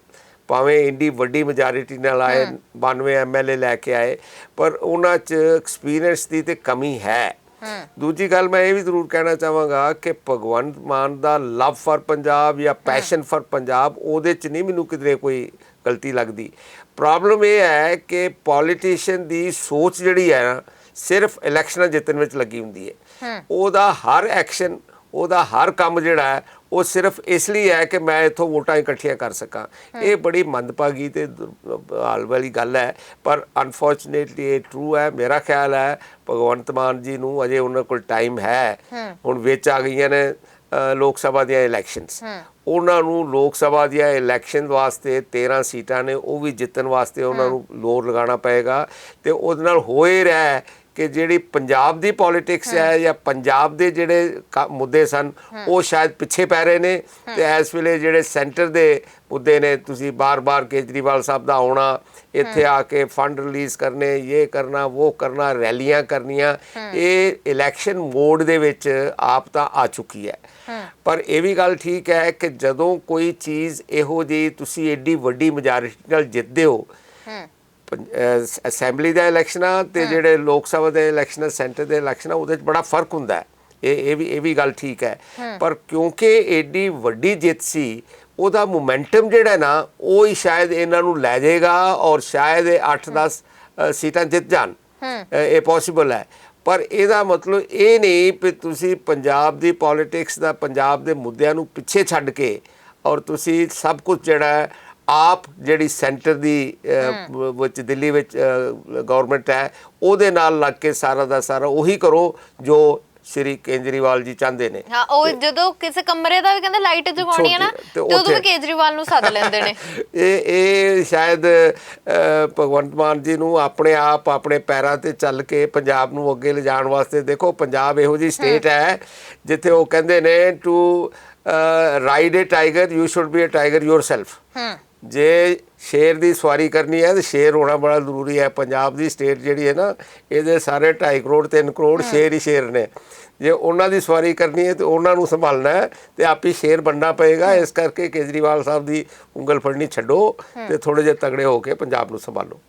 ਭਾਵੇਂ ਇੰਡੀ ਵੱਡੀ ਮੈਜੋਰਿਟੀ ਨਾਲ ਆਏ 92 ਐਮਐਲਏ ਲੈ ਕੇ ਆਏ ਪਰ ਉਹਨਾਂ 'ਚ ਐਕਸਪੀਰੀਅੰਸ ਦੀ ਤੇ ਕਮੀ ਹੈ। ਦੂਜੀ ਗੱਲ ਮੈਂ ਇਹ ਵੀ ਜ਼ਰੂਰ ਕਹਿਣਾ ਚਾਹਾਂਗਾ ਕਿ ਭਗਵੰਤ ਮਾਨ ਦਾ ਲਵ ਫਾਰ ਪੰਜਾਬ ਜਾਂ ਪੈਸ਼ਨ ਫਾਰ ਪੰਜਾਬ ਉਹਦੇ 'ਚ ਨਹੀਂ ਮੈਨੂੰ ਕਿਧਰੇ ਕੋਈ ਗਲਤੀ ਲੱਗਦੀ। ਪ੍ਰੋਬਲਮ ਇਹ ਹੈ ਕਿ ਪੋਲੀਟੀਸ਼ੀਅਨ ਦੀ ਸੋਚ ਜਿਹੜੀ ਹੈ ਨਾ ਸਿਰਫ ਇਲੈਕਸ਼ਨਾਂ ਜਿੱਤਣ ਵਿੱਚ ਲੱਗੀ ਹੁੰਦੀ ਹੈ। ਉਹਦਾ ਹਰ ਐਕਸ਼ਨ ਉਹਦਾ ਹਰ ਕੰਮ ਜਿਹੜਾ ਹੈ ਉਹ ਸਿਰਫ ਇਸ ਲਈ ਹੈ ਕਿ ਮੈਂ ਇਥੋਂ ਵੋਟਾਂ ਇਕੱਠੀਆਂ ਕਰ ਸਕਾਂ। ਇਹ ਬੜੀ ਮੰਦਭਾਗੀ ਤੇ ਹਾਲ ਵਾਲੀ ਗੱਲ ਹੈ। ਪਰ ਅਨਫੋਰਚੂਨੇਟਲੀ ਇਹ ਟਰੂ ਹੈ ਮੇਰਾ ਖਿਆਲ ਹੈ ਭਗਵੰਤ ਮਾਨ ਜੀ ਨੂੰ ਅਜੇ ਉਹਨਾਂ ਕੋਲ ਟਾਈਮ ਹੈ। ਹੁਣ ਵਿੱਚ ਆ ਗਈਆਂ ਨੇ ਲੋਕ ਸਭਾ ਦੀਆਂ ਇਲੈਕਸ਼ਨਸ ਉਹਨਾਂ ਨੂੰ ਲੋਕ ਸਭਾ ਦੀਆਂ ਇਲੈਕਸ਼ਨ ਵਾਸਤੇ 13 ਸੀਟਾਂ ਨੇ ਉਹ ਵੀ ਜਿੱਤਣ ਵਾਸਤੇ ਉਹਨਾਂ ਨੂੰ ਲੋਰ ਲਗਾਉਣਾ ਪਏਗਾ। ਤੇ ਉਹਦੇ ਨਾਲ ਹੋਏ ਰਿਹਾ ਕਿ ਜਿਹੜੀ ਪੰਜਾਬ ਦੀ ਪੋਲਿਟਿਕਸ ਹੈ। ਜਾਂ ਪੰਜਾਬ ਦੇ ਜਿਹੜੇ ਮੁੱਦੇ ਸਨ ਉਹ ਸ਼ਾਇਦ ਪਿੱਛੇ ਪੈ ਰਹੇ ਨੇ। ਤੇ ਇਸ ਵੇਲੇ ਜਿਹੜੇ ਸੈਂਟਰ ਦੇ ਮੁੱਦੇ ਨੇ ਤੁਸੀਂ ਬਾਰ-ਬਾਰ ਕੇਜਰੀਵਾਲ ਸਾਹਿਬ ਦਾ ਆਉਣਾ ਇੱਥੇ ਆ ਕੇ ਫੰਡ ਰਿਲੀਜ਼ ਕਰਨੇ ਇਹ ਕਰਨਾ ਉਹ ਕਰਨਾ ਰੈਲੀਆਂ ਕਰਨੀਆਂ ਇਹ ਇਲੈਕਸ਼ਨ ਮੋਡ ਦੇ ਵਿੱਚ ਆਪ ਤਾਂ ਆ ਚੁੱਕੀ ਹੈ। ਪਰ ਇਹ ਵੀ ਗੱਲ ਠੀਕ ਹੈ ਕਿ ਜਦੋਂ ਕੋਈ ਚੀਜ਼ ਇਹੋ ਜਿਹੀ ਤੁਸੀਂ ਏਡੀ ਵੱਡੀ ਮੈਜੋਰਿਟੀ ਨਾਲ ਜਿੱਤਦੇ ਹੋ ਅਸੈਂਬਲੀ ਦਾ ਇਲੈਕਸ਼ਨ ਤੇ ਜਿਹੜੇ ਲੋਕ ਸਭਾ ਦੇ ਇਲੈਕਸ਼ਨ ਸੈਂਟਰ ਦੇ ਇਲੈਕਸ਼ਨ ਉਹਦੇ ਵਿੱਚ ਬੜਾ ਫ਼ਰਕ ਹੁੰਦਾ ਹੈ। ਇਹ ਇਹ ਵੀ ਇਹ ਵੀ ਗੱਲ ਠੀਕ ਹੈ। ਪਰ ਕਿਉਂਕਿ ਏਡੀ ਵੱਡੀ ਜਿੱਤ ਸੀ ਉਹਦਾ ਮੋਮੈਂਟਮ ਜਿਹੜਾ ਨਾ ਉਹ ਹੀ ਸ਼ਾਇਦ ਇਹਨਾਂ ਨੂੰ ਲੈ ਜਾਏਗਾ ਔਰ ਸ਼ਾਇਦ ਇਹ 8-10 ਸੀਟਾਂ ਜਿੱਤ ਜਾਣ। ਇਹ ਪੋਸੀਬਲ ਹੈ। ਪਰ ਇਹਦਾ ਮਤਲਬ ਇਹ ਨਹੀਂ ਕਿ ਤੁਸੀਂ ਪੰਜਾਬ ਦੀ ਪੋਲਿਟਿਕਸ ਦਾ ਪੰਜਾਬ ਦੇ ਮੁੱਦਿਆਂ ਨੂੰ ਪਿੱਛੇ ਛੱਡ ਕੇ ਔਰ ਤੁਸੀਂ ਸਭ ਕੁਝ ਜਿਹੜਾ ਹੈ, ਆਪ ਜਿਹੜੀ ਸੈਂਟਰ ਦੀ ਵਿੱਚ ਦਿੱਲੀ ਵਿੱਚ ਗਵਰਨਮੈਂਟ ਹੈ ਉਹਦੇ ਨਾਲ ਲੱਗ ਕੇ ਸਾਰਾ ਦਾ ਸਾਰਾ ਉਹੀ ਕਰੋ ਜੋ ਸ਼੍ਰੀ ਕੇਜਰੀਵਾਲ ਜੀ ਚਾਹੁੰਦੇ ਨੇ। ਹਾਂ ਉਹ ਜਦੋਂ ਕਿਸੇ ਕਮਰੇ ਦਾ ਵੀ ਕਹਿੰਦੇ ਲਾਈਟ ਜਗਾਉਣੀ ਹੈ ਨਾ ਤੇ ਉਦੋਂ ਵੀ ਕੇਜਰੀਵਾਲ ਨੂੰ ਸੱਦ ਲੈਂਦੇ ਨੇ। *laughs* ਇਹ ਇਹ ਸ਼ਾਇਦ ਭਗਵੰਤ ਮਾਨ ਜੀ ਨੂੰ ਆਪਣੇ ਆਪ ਆਪਣੇ ਪੈਰਾਂ ਤੇ ਚੱਲ ਕੇ ਪੰਜਾਬ ਨੂੰ ਅੱਗੇ ਲਿਜਾਣ ਵਾਸਤੇ ਦੇਖੋ ਪੰਜਾਬ ਇਹੋ ਜੀ ਸਟੇਟ ਹੈ। ਜਿੱਥੇ ਉਹ ਕਹਿੰਦੇ ਨੇ to ride a tiger you should be a tiger yourself ਹੂੰ। ਜੇ ਸ਼ੇਰ ਦੀ ਸਵਾਰੀ ਕਰਨੀ ਹੈ ਤੇ ਸ਼ੇਰ ਹੋਣਾ ਬੜਾ ਜ਼ਰੂਰੀ ਹੈ। ਪੰਜਾਬ ਦੀ ਸਟੇਟ ਜਿਹੜੀ ਹੈ ਨਾ ਇਹਦੇ ਸਾਰੇ 2.5 ਕਰੋੜ 3 ਕਰੋੜ ਸ਼ੇਰ ਹੀ ਸ਼ੇਰ ਨੇ। ਜੇ ਉਹਨਾਂ ਦੀ ਸਵਾਰੀ ਕਰਨੀ ਹੈ ਤੇ ਉਹਨਾਂ ਨੂੰ ਸੰਭਾਲਣਾ ਹੈ ਤੇ ਆਪੀ ਸ਼ੇਰ ਬਣਨਾ ਪਏਗਾ। ਇਸ ਕਰਕੇ ਕੇਜਰੀਵਾਲ ਸਾਹਿਬ ਦੀ ਉਂਗਲ ਫੜਨੀ ਛੱਡੋ ਤੇ ਥੋੜੇ ਜਿਹਾ ਤਗੜੇ ਹੋ ਕੇ ਪੰਜਾਬ ਨੂੰ ਸੰਭਾਲੋ।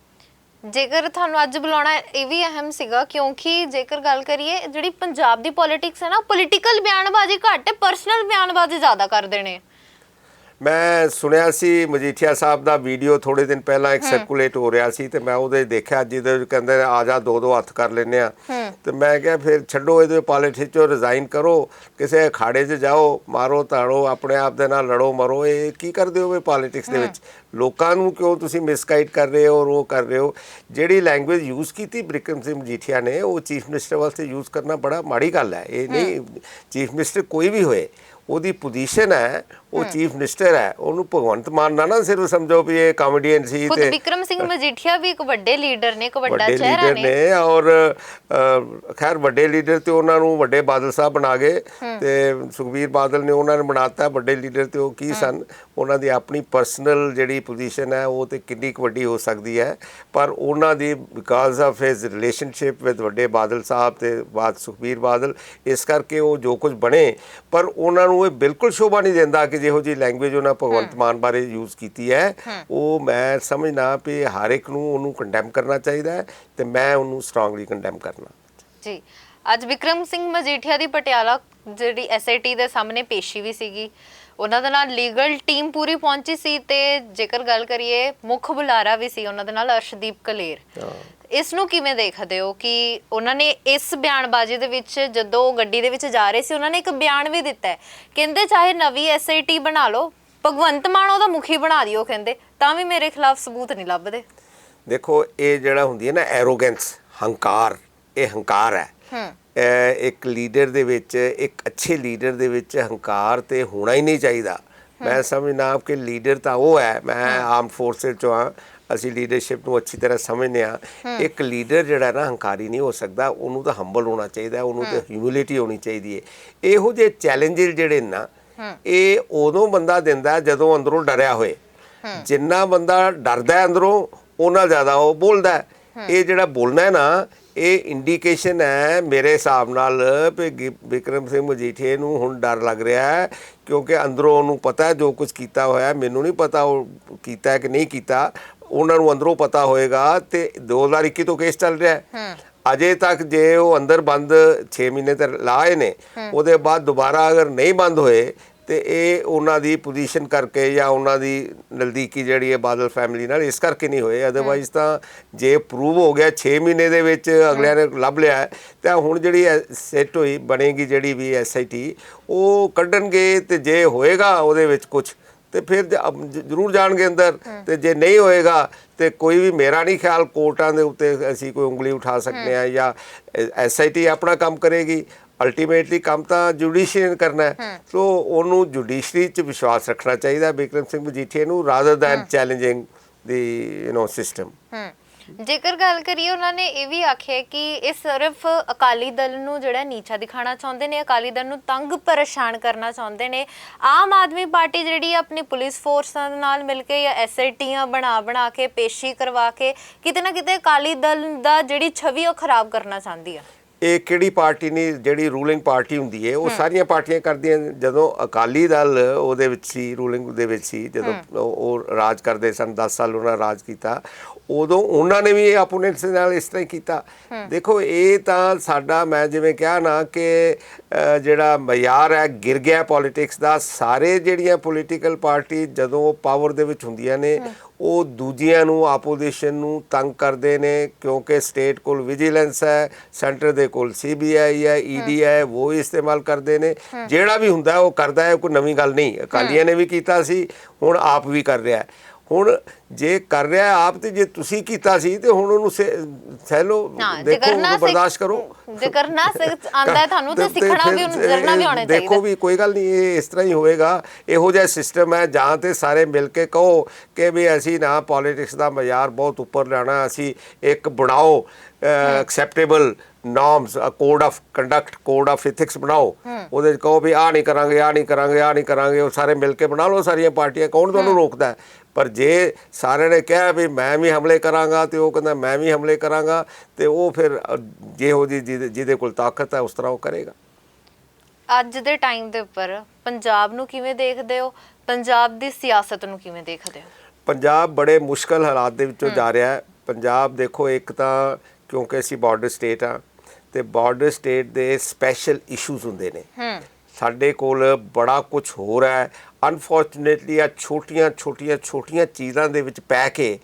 ਜੇਕਰ ਤੁਹਾਨੂੰ ਅੱਜ ਬੁਲਾਉਣਾ ਇਹ ਵੀ ਅਹਿਮ ਸੀਗਾ ਕਿਉਂਕਿ ਜੇਕਰ ਗੱਲ ਕਰੀਏ ਜਿਹੜੀ ਪੰਜਾਬ ਦੀ ਪੋਲਿਟਿਕਸ ਹੈ ਨਾ ਪੋਲਿਟੀਕਲ ਬਿਆਨਬਾਜ਼ੀ ਘੱਟ ਹੈ ਪਰਸਨਲ ਬਿਆਨਬਾਜ਼ੀ ਜ਼ਿਆਦਾ ਕਰਦੇ ਨੇ। ਮੈਂ ਸੁਣਿਆ ਸੀ ਮਜੀਠੀਆ ਸਾਹਿਬ ਦਾ ਵੀਡੀਓ ਥੋੜੇ ਦਿਨ ਪਹਿਲਾਂ ਇੱਕ ਸਰਕੂਲੇਟ ਹੋ ਰਿਹਾ ਸੀ ਤੇ ਮੈਂ ਉਹਦੇ ਦੇਖਿਆ ਜਿਹਦੇ ਵਿੱਚ ਕਹਿੰਦੇ ਆ ਜਾ ਦੋ ਦੋ ਹੱਥ ਕਰ ਲੈਨੇ ਆ। ਤੇ ਮੈਂ ਕਿਹਾ ਫਿਰ ਛੱਡੋ ਇਹਦੇ ਪੋਲਿਟਿਕਸ ਚੋਂ ਰਿਜ਼ਾਈਨ ਕਰੋ ਕਿਸੇ ਅਖਾੜੇ 'ਚ ਜਾਓ ਮਾਰੋ ਤਾੜੋ ਆਪਣੇ ਆਪ ਦੇ ਨਾਲ ਲੜੋ ਮਰੋ ਇਹ ਕੀ ਕਰਦੇ ਹੋ ਪੋਲਿਟਿਕਸ ਦੇ ਵਿੱਚ? ਲੋਕਾਂ ਨੂੰ ਕਿਉਂ ਤੁਸੀਂ ਮਿਸਗਾਈਡ ਕਰ ਰਹੇ ਹੋ ਔਰ ਉਹ ਕਰ ਰਹੇ ਹੋ? ਜਿਹੜੀ ਲੈਂਗੁਏਜ ਯੂਜ਼ ਕੀਤੀ ਬ੍ਰਿਕਮ ਸਿੰਘ ਮਜੀਠੀਆ ਨੇ ਉਹ ਚੀਫ ਮਿਨਿਸਟਰ ਵਾਸਤੇ ਯੂਜ਼ ਕਰਨਾ ਬੜਾ ਮਾੜੀ ਗੱਲ ਹੈ। ਇਹ ਨਹੀਂ ਚੀਫ ਮਿਨਿਸਟਰ ਕੋਈ ਵੀ ਹੋਏ ਉਹਦੀ ਪੋਜੀਸ਼ਨ ਹੈ ਉਹ ਚੀਫ ਮਿਨਿਸਟਰ ਹੈ ਉਹਨੂੰ ਭਗਵੰਤ ਮਾਨ ਨਾ ਨਾ ਸਿਰਫ ਸਮਝੋ ਵੀ ਇਹ ਕਾਮੇਡੀਅਨ ਸੀ ਖੁਦ ਤੇ ਵਿਕਰਮ ਸਿੰਘ ਮਜੀਠੀਆ ਵੀ ਇੱਕ ਵੱਡੇ ਲੀਡਰ ਨੇ ਇੱਕ ਵੱਡਾ ਚਿਹਰਾ ਨੇ। ਨੇ ਔਰ ਖੈਰ ਵੱਡੇ ਲੀਡਰ ਤੇ ਉਹਨਾਂ ਨੂੰ ਵੱਡੇ ਬਾਦਲ ਸਾਹਿਬ ਬਣਾ ਗਏ ਤੇ ਸੁਖਬੀਰ ਬਾਦਲ ਨੇ ਉਹਨਾਂ ਨੇ ਬਣਾਤਾ ਵੱਡੇ ਲੀਡਰ ਤੇ ਉਹ ਕੀ ਸਨ? ਉਹਨਾਂ ਦੀ ਆਪਣੀ ਪਰਸਨਲ ਜਿਹੜੀ ਪੋਜੀਸ਼ਨ ਹੈ ਉਹ ਤੇ ਕਿੰਨੀ ਕੁ ਵੱਡੀ ਹੋ ਸਕਦੀ ਹੈ ਪਰ ਉਹਨਾਂ ਦੀ because of his relationship with ਵੱਡੇ ਬਾਦਲ ਸਾਹਿਬ ਤੇ ਬਾਦ ਸੁਖਬੀਰ ਬਾਦਲ ਇਸ ਕਰਕੇ ਉਹ ਜੋ ਕੁਝ ਬਣੇ ਪਰ ਉਹਨਾਂ ਨੂੰ ਇਹ ਬਿਲਕੁਲ ਸ਼ੋਭਾ ਨਹੀਂ ਦਿੰਦਾ ਕਿ ਜਿਹੋ ਜੀ ਲੈਂਗੁਏਜ ਉਹਨਾਂ ਭਗਵੰਤ ਮਾਨ ਬਾਰੇ ਯੂਜ਼ ਕੀਤੀ ਹੈ ਉਹ ਮੈਂ ਸਮਝਣਾ ਵੀ ਹਰ ਇੱਕ ਨੂੰ ਉਹਨੂੰ ਕੰਡੈਮ ਕਰਨਾ ਚਾਹੀਦਾ ਹੈ ਤੇ ਮੈਂ ਉਹਨੂੰ ਸਟਰੋਂਗਲੀ ਕੰਡੈਮ ਕਰਨਾ। ਜੀ ਅੱਜ ਵਿਕਰਮ ਸਿੰਘ ਮਜੀਠੀਆ ਦੀ ਪਟਿਆਲਾ ਜਿਹੜੀ ਐਸਆਈਟੀ ਦੇ ਸਾਹਮਣੇ ਪੇਸ਼ੀ ਵੀ ਸੀਗੀ ਉਹਨਾਂ ਦੇ ਨਾਲ ਲੀਗਲ ਟੀਮ ਪੂਰੀ ਪਹੁੰਚੀ ਸੀ ਤੇ ਜੇਕਰ ਗੱਲ ਕਰੀਏ ਮੁੱਖ ਬੁਲਾਰਾ ਵੀ ਸੀ ਉਹਨਾਂ ਦੇ ਨਾਲ ਅਰਸ਼ਦੀਪ ਕਲੇਰ। ਇਸ ਨੂੰ ਕਿਵੇਂ ਦੇਖਦੇ ਹੋ ਕਿ ਉਹਨਾਂ ਨੇ ਇਸ ਬਿਆਨਬਾਜ਼ੀ ਦੇ ਵਿੱਚ ਜਦੋਂ ਗੱਡੀ ਦੇ ਵਿੱਚ ਜਾ ਰਹੇ ਸੀ ਉਹਨਾਂ ਨੇ ਇੱਕ ਬਿਆਨ ਵੀ ਦਿੱਤਾ ਹੈ। ਕਹਿੰਦੇ ਚਾਹੇ ਨਵੀਂ ਐਸਆਈਟੀ ਬਣਾ ਲਓ ਭਗਵੰਤ ਮਾਨ ਉਹਦਾ ਮੁਖੀ ਬਣਾ ਦਿਓ ਕਹਿੰਦੇ ਤਾਂ ਵੀ ਮੇਰੇ ਖਿਲਾਫ ਸਬੂਤ ਨਹੀਂ ਲੱਭਦੇ। ਦੇਖੋ ਇਹ ਜਿਹੜਾ ਹੁੰਦੀ ਹੈ ਨਾ ਐਰੋਗੈਂਸ ਹੰਕਾਰ ਇਹ ਹੰਕਾਰ ਹੈ। ਇੱਕ ਲੀਡਰ ਦੇ ਵਿੱਚ ਇੱਕ ਅੱਛੇ ਲੀਡਰ ਦੇ ਵਿੱਚ ਹੰਕਾਰ ਤੇ ਹੋਣਾ ਹੀ ਨਹੀਂ ਚਾਹੀਦਾ। ਮੈਂ ਸਮਝਦਾ ਕਿ ਲੀਡਰ ਤਾਂ ਉਹ ਹੈ ਮੈਂ ਆਰਮ ਫੋਰਸਸ ਚੋਂ ਹਾਂ ਅਸੀਂ ਲੀਡਰਸ਼ਿਪ ਨੂੰ ਅੱਛੀ ਤਰ੍ਹਾਂ ਸਮਝਦੇ ਹਾਂ। ਇੱਕ ਲੀਡਰ ਜਿਹੜਾ ਨਾ ਹੰਕਾਰੀ ਨਹੀਂ ਹੋ ਸਕਦਾ ਉਹਨੂੰ ਤਾਂ ਹੰਬਲ ਹੋਣਾ ਚਾਹੀਦਾ ਉਹਨੂੰ ਤਾਂ ਹਿਊਮਿਲਿਟੀ ਹੋਣੀ ਚਾਹੀਦੀ ਹੈ। ਇਹੋ ਜਿਹੇ ਚੈਲੰਜਸ ਜਿਹੜੇ ਨਾ ਇਹ ਉਦੋਂ ਬੰਦਾ ਦਿੰਦਾ ਜਦੋਂ ਅੰਦਰੋਂ ਡਰਿਆ ਹੋਏ। ਜਿੰਨਾ ਬੰਦਾ ਡਰਦਾ ਅੰਦਰੋਂ ਉਹਨਾਂ ਜ਼ਿਆਦਾ ਉਹ ਬੋਲਦਾ। ਇਹ ਜਿਹੜਾ ਬੋਲਣਾ ਹੈ ਨਾ ਇਹ ਇੰਡੀਕੇਸ਼ਨ ਹੈ ਮੇਰੇ ਹਿਸਾਬ ਨਾਲ ਵਿਕਰਮ ਸਿੰਘ ਮਜੀਠੀਏ ਨੂੰ ਹੁਣ ਡਰ ਲੱਗ ਰਿਹਾ ਹੈ ਕਿਉਂਕਿ ਅੰਦਰੋਂ ਉਹਨੂੰ ਪਤਾ ਹੈ ਜੋ ਕੁਝ ਕੀਤਾ ਹੋਇਆ ਮੈਨੂੰ ਨਹੀਂ ਪਤਾ ਉਹ ਕੀਤਾ ਹੈ ਕਿ ਨਹੀਂ ਕੀਤਾ। ਉਹਨਾਂ ਨੂੰ ਅੰਦਰੋਂ ਪਤਾ ਹੋਏਗਾ ਤੇ 2021 ਤੋਂ ਕੇਸ ਚੱਲ ਰਿਹਾ ਹੈ। ਅਜੇ ਤੱਕ ਜੇ ਉਹ ਅੰਦਰ ਬੰਦ 6 ਮਹੀਨੇ ਤੱਕ ਲਾਏ ਨੇ ਉਹਦੇ ਬਾਅਦ ਦੁਬਾਰਾ ਅਗਰ ਨਹੀਂ ਬੰਦ ਹੋਏ ਤੇ ਇਹ ਉਹਨਾਂ ਦੀ ਪੋਜੀਸ਼ਨ ਕਰਕੇ ਜਾਂ ਉਹਨਾਂ ਦੀ ਨਜ਼ਦੀਕੀ ਜਿਹੜੀ ਹੈ ਬਾਦਲ ਫੈਮਿਲੀ ਨਾਲ ਇਸ ਕਰਕੇ ਨਹੀਂ ਹੋਏ। ਅਦਰਵਾਈਜ਼ ਤਾਂ ਜੇ ਪ੍ਰੂਵ ਹੋ ਗਿਆ 6 ਮਹੀਨੇ ਦੇ ਵਿੱਚ ਅਗਲਿਆਂ ਨੇ ਲੱਭ ਲਿਆ ਤਾਂ ਹੁਣ ਜਿਹੜੀ ਸੈੱਟ ਹੋਈ, ਬਣੇਗੀ ਜਿਹੜੀ ਵੀ ਐਸਆਈਟੀ ਉਹ ਕੱਢਣਗੇ ਤੇ ਜੇ ਹੋਏਗਾ ਉਹਦੇ ਵਿੱਚ ਕੁਝ ਤੇ ਫਿਰ ਜ਼ਰੂਰ ਜਾਣਗੇ ਅੰਦਰ। ਤੇ ਜੇ ਨਹੀਂ ਹੋਏਗਾ, ਤੇ ਕੋਈ ਵੀ ਮੇਰਾ ਨਹੀਂ ਖਿਆਲ ਕੋਰਟਾਂ ਦੇ ਉੱਤੇ ਅਸੀਂ ਕੋਈ ਉਂਗਲੀ ਉਠਾ ਸਕਦੇ ਆ ਜਾਂ ਐਸਆਈਟੀ ਆਪਣਾ ਕੰਮ ਕਰੇਗੀ। ਅਲਟੀਮੇਟਲੀ ਕੰਮ ਤਾਂ ਜੁਡੀਸ਼ੀਅਰੀ ਨੇ ਕਰਨਾ ਹੈ। ਸੋ ਉਹਨੂੰ ਜੁਡੀਸ਼ਰੀ 'ਚ ਵਿਸ਼ਵਾਸ ਰੱਖਣਾ ਚਾਹੀਦਾ ਬਿਕਰਮ ਸਿੰਘ ਮਜੀਠੀਆ ਨੂੰ rather than challenging the you know system ਜੇਕਰ ਗੱਲ ਕਰੀਏ ਉਹਨਾਂ ਨੇ ਇਹ ਵੀ ਆਖਿਆ ਕਿ ਇਹ ਸਿਰਫ ਅਕਾਲੀ ਦਲ ਨੂੰ ਜਿਹੜਾ ਨੀਚਾ ਦਿਖਾਣਾ ਚਾਹੁੰਦੇ ਨੇ ਅਕਾਲੀ ਦਲ ਨੂੰ ਤੰਗ ਪਰੇਸ਼ਾਨ ਕਰਨਾ ਚਾਹੁੰਦੇ ਨੇ। ਆਮ ਆਦਮੀ ਪਾਰਟੀ ਜਿਹੜੀ ਆਪਣੀ ਪੁਲਿਸ ਫੋਰਸਾਂ ਦੇ ਨਾਲ ਮਿਲ ਕੇ ਜਾਂ ਐਸਆਈਟੀਆਂ ਬਣਾ ਬਣਾ ਕੇ ਪੇਸ਼ੀ ਕਰਵਾ ਕੇ ਕਿਤੇ ਨਾ ਕਿਤੇ ਅਕਾਲੀ ਦਲ ਦਾ ਜਿਹੜੀ ਛਵੀ ਉਹ ਖਰਾਬ ਕਰਨਾ ਚਾਹੁੰਦੀ ਆ। ਇਹ ਕਿਹੜੀ ਪਾਰਟੀ ਨਹੀਂ ਜਿਹੜੀ ਰੂਲਿੰਗ ਪਾਰਟੀ ਹੁੰਦੀ ਹੈ ਉਹ ਸਾਰੀਆਂ ਪਾਰਟੀਆਂ ਕਰਦੀਆਂ। ਜਦੋਂ ਅਕਾਲੀ ਦਲ ਉਹਦੇ ਵਿੱਚ ਸੀ ਰੂਲਿੰਗ ਦੇ ਵਿੱਚ ਸੀ ਜਦੋਂ ਉਹ ਰਾਜ ਕਰਦੇ ਸਨ 10 ਸਾਲ ਉਹਨਾਂ ਰਾਜ ਕੀਤਾ। ਉਦੋਂ ਉਹਨਾਂ ਨੇ ਵੀ ਇਹ ਆਪੋਨੈਂਟਸ ਨਾਲ ਇਸ ਤਰ੍ਹਾਂ ਹੀ ਕੀਤਾ। ਦੇਖੋ ਇਹ ਤਾਂ ਸਾਡਾ ਮੈਂ ਜਿਵੇਂ ਕਿਹਾ ਨਾ ਕਿ ਜਿਹੜਾ ਮਿਆਰ ਹੈ ਗਿਰ ਗਿਆ ਪੋਲਿਟਿਕਸ ਦਾ ਸਾਰੇ ਜਿਹੜੀਆਂ ਪੋਲੀਟੀਕਲ ਪਾਰਟੀ ਜਦੋਂ ਪਾਵਰ ਦੇ ਵਿੱਚ ਹੁੰਦੀਆਂ ਨੇ ਉਹ ਦੂਜਿਆਂ ਨੂੰ ਆਪੋਜੀਸ਼ਨ ਨੂੰ ਤੰਗ ਕਰਦੇ ਨੇ ਕਿਉਂਕਿ ਸਟੇਟ ਕੋਲ ਵਿਜੀਲੈਂਸ ਹੈ ਸੈਂਟਰ ਦੇ ਕੋਲ ਸੀਬੀਆਈ ਹੈ ਈਡੀ ਹੈ ਉਹ ਇਸਤੇਮਾਲ ਕਰਦੇ ਨੇ। ਜਿਹੜਾ ਵੀ ਹੁੰਦਾ ਉਹ ਕਰਦਾ ਹੈ ਕੋਈ ਨਵੀਂ ਗੱਲ ਨਹੀਂ। ਅਕਾਲੀਆਂ ਨੇ ਵੀ ਕੀਤਾ ਸੀ ਹੁਣ ਆਪ ਵੀ ਕਰ ਰਿਹਾ ਹੈ। ਹੁਣ ਜੇ ਕਰ ਰਿਹਾ ਆਪ ਤੇ ਜੇ ਤੁਸੀਂ ਕੀਤਾ ਸੀ ਤੇ ਹੁਣ ਉਹਨੂੰ ਸਹਿ ਸਹਿ ਲਓ ਹਾਂ ਜੇ ਦੇਖੋ ਕਰਨਾ ਉਹਨੂੰ ਬਰਦਾਸ਼ਤ ਕਰੋ। ਜੇ ਕਰਨਾ ਆਂਦਾ ਤੁਹਾਨੂੰ ਤੇ ਸਿੱਖਣਾ ਵੀ ਉਹਨੂੰ ਜਰਨਾ ਵੀ ਆਉਣਾ ਦੇਖੋ ਚਾਹੀਦਾ। ਵੀ ਕੋਈ ਗੱਲ ਨਹੀਂ ਇਹ ਇਸ ਤਰ੍ਹਾਂ ਹੀ ਹੋਏਗਾ। ਇਹੋ ਜਿਹਾ ਸਿਸਟਮ ਹੈ ਜਾਂ ਤੇ ਸਾਰੇ ਮਿਲ ਕੇ ਕਹੋ ਕਿ ਵੀ ਅਸੀਂ ਨਾ ਪੋਲਿਟਿਕਸ ਦਾ ਮਯਾਰ ਬਹੁਤ ਉੱਪਰ ਲੈਣਾ ਅਸੀਂ ਇੱਕ ਬਣਾਓ acceptable norms code of conduct code of ethics ਬਣਾਓ। ਉਹਦੇ ਚ ਕਹੋ ਵੀ ਆ ਨਹੀਂ ਕਰਾਂਗੇ ਆ ਨਹੀਂ ਕਰਾਂਗੇ ਆ ਨਹੀਂ ਕਰਾਂਗੇ ਉਹ ਸਾਰੇ ਮਿਲ ਕੇ ਬਣਾ ਲਓ ਸਾਰੀਆਂ ਪਾਰਟੀਆਂ ਕੌਣ ਤੁਹਾਨੂੰ ਰੋਕਦਾ? ਪਰ ਜੇ ਸਾਰਿਆਂ ਨੇ ਕਿਹਾ ਵੀ ਮੈਂ ਵੀ ਹਮਲੇ ਕਰਾਂਗਾ ਤੇ ਉਹ ਕਹਿੰਦਾ ਮੈਂ ਵੀ ਹਮਲੇ ਕਰਾਂਗਾ ਤੇ ਉਹ ਫਿਰ ਜਿਹੋ ਜਿਹਦੇ ਜਿਹਦੇ ਕੋਲ ਤਾਕਤ ਹੈ ਉਸ ਤਰ੍ਹਾਂ ਉਹ ਕਰੇਗਾ। ਅੱਜ ਦੇ ਟਾਈਮ ਦੇ ਉੱਪਰ ਪੰਜਾਬ ਨੂੰ ਕਿਵੇਂ ਦੇਖਦੇ ਹੋ? ਪੰਜਾਬ ਦੀ ਸਿਆਸਤ ਨੂੰ ਕਿਵੇਂ ਦੇਖਦੇ ਹੋ? ਪੰਜਾਬ ਬੜੇ ਮੁਸ਼ਕਲ ਹਾਲਾਤ ਦੇ ਵਿੱਚੋਂ ਜਾ ਰਿਹਾ ਹੈ। ਪੰਜਾਬ ਦੇਖੋ ਇੱਕ ਤਾਂ ਕਿਉਂਕਿ ਅਸੀਂ ਬਾਰਡਰ ਸਟੇਟ ਆ ਤੇ ਬਾਰਡਰ ਸਟੇਟ ਦੇ ਸਪੈਸ਼ਲ ਇਸ਼ੂਜ਼ ਹੁੰਦੇ ਨੇ। ਹੂੰ। ਸਾਡੇ ਕੋਲ ਬੜਾ ਕੁਝ ਹੋ ਰਿਹਾ ਹੈ। ਅਨਫੋਰਚੂਨੇਟਲੀ ਆ ਛੋਟੀਆਂ ਛੋਟੀਆਂ ਛੋਟੀਆਂ ਚੀਜ਼ਾਂ ਦੇ ਵਿੱਚ ਪੈ ਕੇ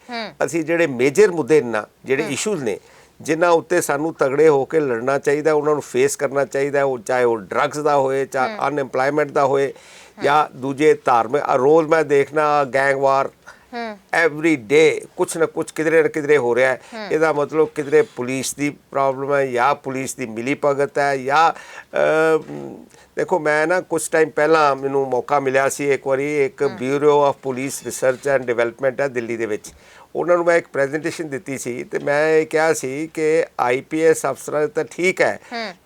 ਅਸੀਂ ਜਿਹੜੇ ਮੇਜਰ ਮੁੱਦੇ ਨੇ ਜਿਹੜੇ ਇਸ਼ੂਜ਼ ਨੇ ਜਿਨ੍ਹਾਂ ਉੱਤੇ ਸਾਨੂੰ ਤਗੜੇ ਹੋ ਕੇ ਲੜਨਾ ਚਾਹੀਦਾ ਉਹਨਾਂ ਨੂੰ ਫੇਸ ਕਰਨਾ ਚਾਹੀਦਾ ਉਹ ਚਾਹੇ ਉਹ ਡਰੱਗਸ ਦਾ ਹੋਏ ਚਾਹੇ ਅਨਐਮਪਲੋਇਮੈਂਟ ਦਾ ਹੋਏ ਜਾਂ ਦੂਜੇ ਧਾਰਮਿਕ ਰੋਜ਼ ਮੈਂ ਦੇਖਣਾ ਗੈਂਗ ਵਾਰ ਐਵਰੀ ਡੇ ਕੁਛ ਨਾ ਕੁਛ ਕਿਧਰੇ ਨਾ ਕਿਧਰੇ ਹੋ ਰਿਹਾ ਹੈ। ਇਹਦਾ ਮਤਲਬ ਕਿਧਰੇ ਪੁਲਿਸ ਦੀ ਪ੍ਰੋਬਲਮ ਹੈ ਜਾਂ ਪੁਲਿਸ ਦੀ ਮਿਲੀ ਭਗਤ ਹੈ ਜਾਂ ਦੇਖੋ ਮੈਂ ਨਾ ਕੁਝ ਟਾਈਮ ਪਹਿਲਾਂ ਮੈਨੂੰ ਮੌਕਾ ਮਿਲਿਆ ਸੀ ਇੱਕ ਵਾਰੀ ਇੱਕ bureau of police research and development ਹੈ ਦਿੱਲੀ ਦੇ ਵਿੱਚ। ਉਹਨਾਂ ਨੂੰ ਮੈਂ ਇੱਕ ਪ੍ਰੈਜੈਂਟੇਸ਼ਨ ਦਿੱਤੀ ਸੀ ਤੇ ਮੈਂ ਇਹ ਕਿਹਾ ਸੀ ਕਿ ਆਈਪੀਐਸ ਅਫਸਰਾਂ ਤਾਂ ਠੀਕ ਹੈ।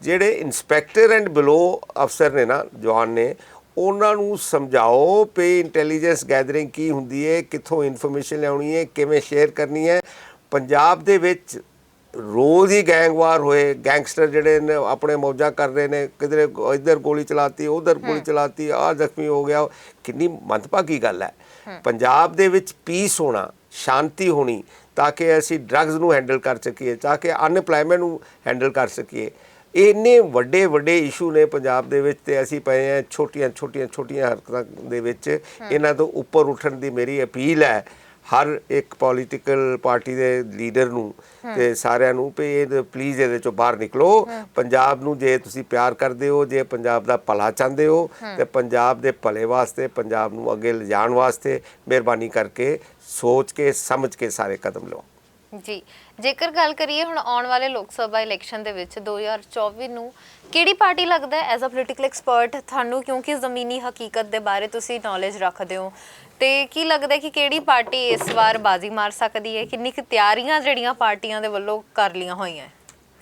ਜਿਹੜੇ ਇਨਸਪੈਕਟਰ ਐਂਡ ਬਿਲੋ ਅਫਸਰ ਨੇ ਨਾ ਜਵਾਨ ਨੇ ਉਹਨਾਂ ਨੂੰ ਸਮਝਾਓ ਕਿ ਇੰਟੈਲੀਜੈਂਸ ਗੈਦਰਿੰਗ ਕੀ ਹੁੰਦੀ ਹੈ ਕਿੱਥੋਂ ਇਨਫੋਰਮੇਸ਼ਨ ਲਿਆਉਣੀ ਹੈ ਕਿਵੇਂ ਸ਼ੇਅਰ ਕਰਨੀ ਹੈ। ਪੰਜਾਬ ਦੇ ਵਿੱਚ ਰੋਜ਼ ਹੀ ਗੈਂਗਵਾਰ ਹੋਏ ਗੈਂਗਸਟਰ ਜਿਹੜੇ ਨੇ ਆਪਣੇ ਮੌਜਾਂ ਕਰ ਰਹੇ ਨੇ ਕਿਧਰੇ ਇੱਧਰ ਗੋਲੀ ਚਲਾਤੀ ਉਧਰ ਗੋਲੀ ਚਲਾਤੀ ਆ ਜ਼ਖਮੀ ਹੋ ਗਿਆ ਕਿੰਨੀ ਮੰਦਭਾਗੀ ਗੱਲ ਹੈ। ਪੰਜਾਬ ਦੇ ਵਿੱਚ ਪੀਸ ਹੋਣਾ ਸ਼ਾਂਤੀ ਹੋਣੀ ਤਾਂ ਕਿ ਅਸੀਂ ਡਰੱਗਸ ਨੂੰ ਹੈਂਡਲ ਕਰ ਸਕੀਏ ਤਾਂ ਕਿ ਅਨਪਲਾਈਮੈਂਟ ਨੂੰ ਹੈਂਡਲ ਕਰ ਸਕੀਏ। ਇੰਨੇ ਵੱਡੇ ਵੱਡੇ ਇਸ਼ੂ ਨੇ ਪੰਜਾਬ ਦੇ ਵਿੱਚ ਤੇ ਅਸੀਂ ਪਏ ਆ ਛੋਟੀਆਂ ਛੋਟੀਆਂ ਛੋਟੀਆਂ ਹਰਕਤਾਂ ਦੇ ਵਿੱਚ। ਇਹਨਾਂ ਤੋਂ ਉੱਪਰ ਉੱਠਣ ਦੀ ਮੇਰੀ ਅਪੀਲ ਹੈ ਹਰ ਇੱਕ ਪੋਲੀਟੀਕਲ ਪਾਰਟੀ ਦੇ ਲੀਡਰ ਨੂੰ ਤੇ ਸਾਰਿਆਂ ਨੂੰ ਵੀ ਇਹ ਪਲੀਜ਼ ਇਹਦੇ ਚੋਂ ਬਾਹਰ ਨਿਕਲੋ। ਪੰਜਾਬ ਨੂੰ ਜੇ ਤੁਸੀਂ ਪਿਆਰ ਕਰਦੇ ਹੋ ਜੇ ਪੰਜਾਬ ਦਾ ਭਲਾ ਚਾਹੁੰਦੇ ਹੋ। ਤੇ ਪੰਜਾਬ ਦੇ ਭਲੇ ਵਾਸਤੇ ਪੰਜਾਬ ਨੂੰ ਅੱਗੇ ਲਿਜਾਣ ਵਾਸਤੇ ਮਿਹਰਬਾਨੀ ਕਰਕੇ ਸੋਚ ਕੇ ਸਮਝ ਕੇ ਸਾਰੇ ਕਦਮ ਲਓ। ਜੀ। ਜੇਕਰ ਗੱਲ ਕਰੀਏ ਹੁਣ ਆਉਣ ਵਾਲੇ ਲੋਕ ਸਭਾ ਇਲੈਕਸ਼ਨ ਦੇ ਵਿੱਚ 2024 ਨੂੰ ਕਿਹੜੀ ਪਾਰਟੀ ਲੱਗਦਾ ਐਜ਼ ਅ ਪੋਲੀਟੀਕਲ ਐਕਸਪਰਟ ਤੁਹਾਨੂੰ ਕਿਉਂਕਿ ਜ਼ਮੀਨੀ ਹਕੀਕਤ ਦੇ ਬਾਰੇ ਤੁਸੀਂ ਨੌਲੇਜ ਰੱਖਦੇ ਹੋ। ਤੇ ਕੀ ਲੱਗਦਾ ਕਿ ਕਿਹੜੀ ਪਾਰਟੀ ਇਸ ਵਾਰ ਬਾਜ਼ੀ ਮਾਰ ਸਕਦੀ ਹੈ? ਕਿੰਨੀ ਕੁ ਤਿਆਰੀਆਂ ਜਿਹੜੀਆਂ ਪਾਰਟੀਆਂ ਦੇ ਵੱਲੋਂ ਕਰ ਲੀਆਂ ਹੋਈਆਂ?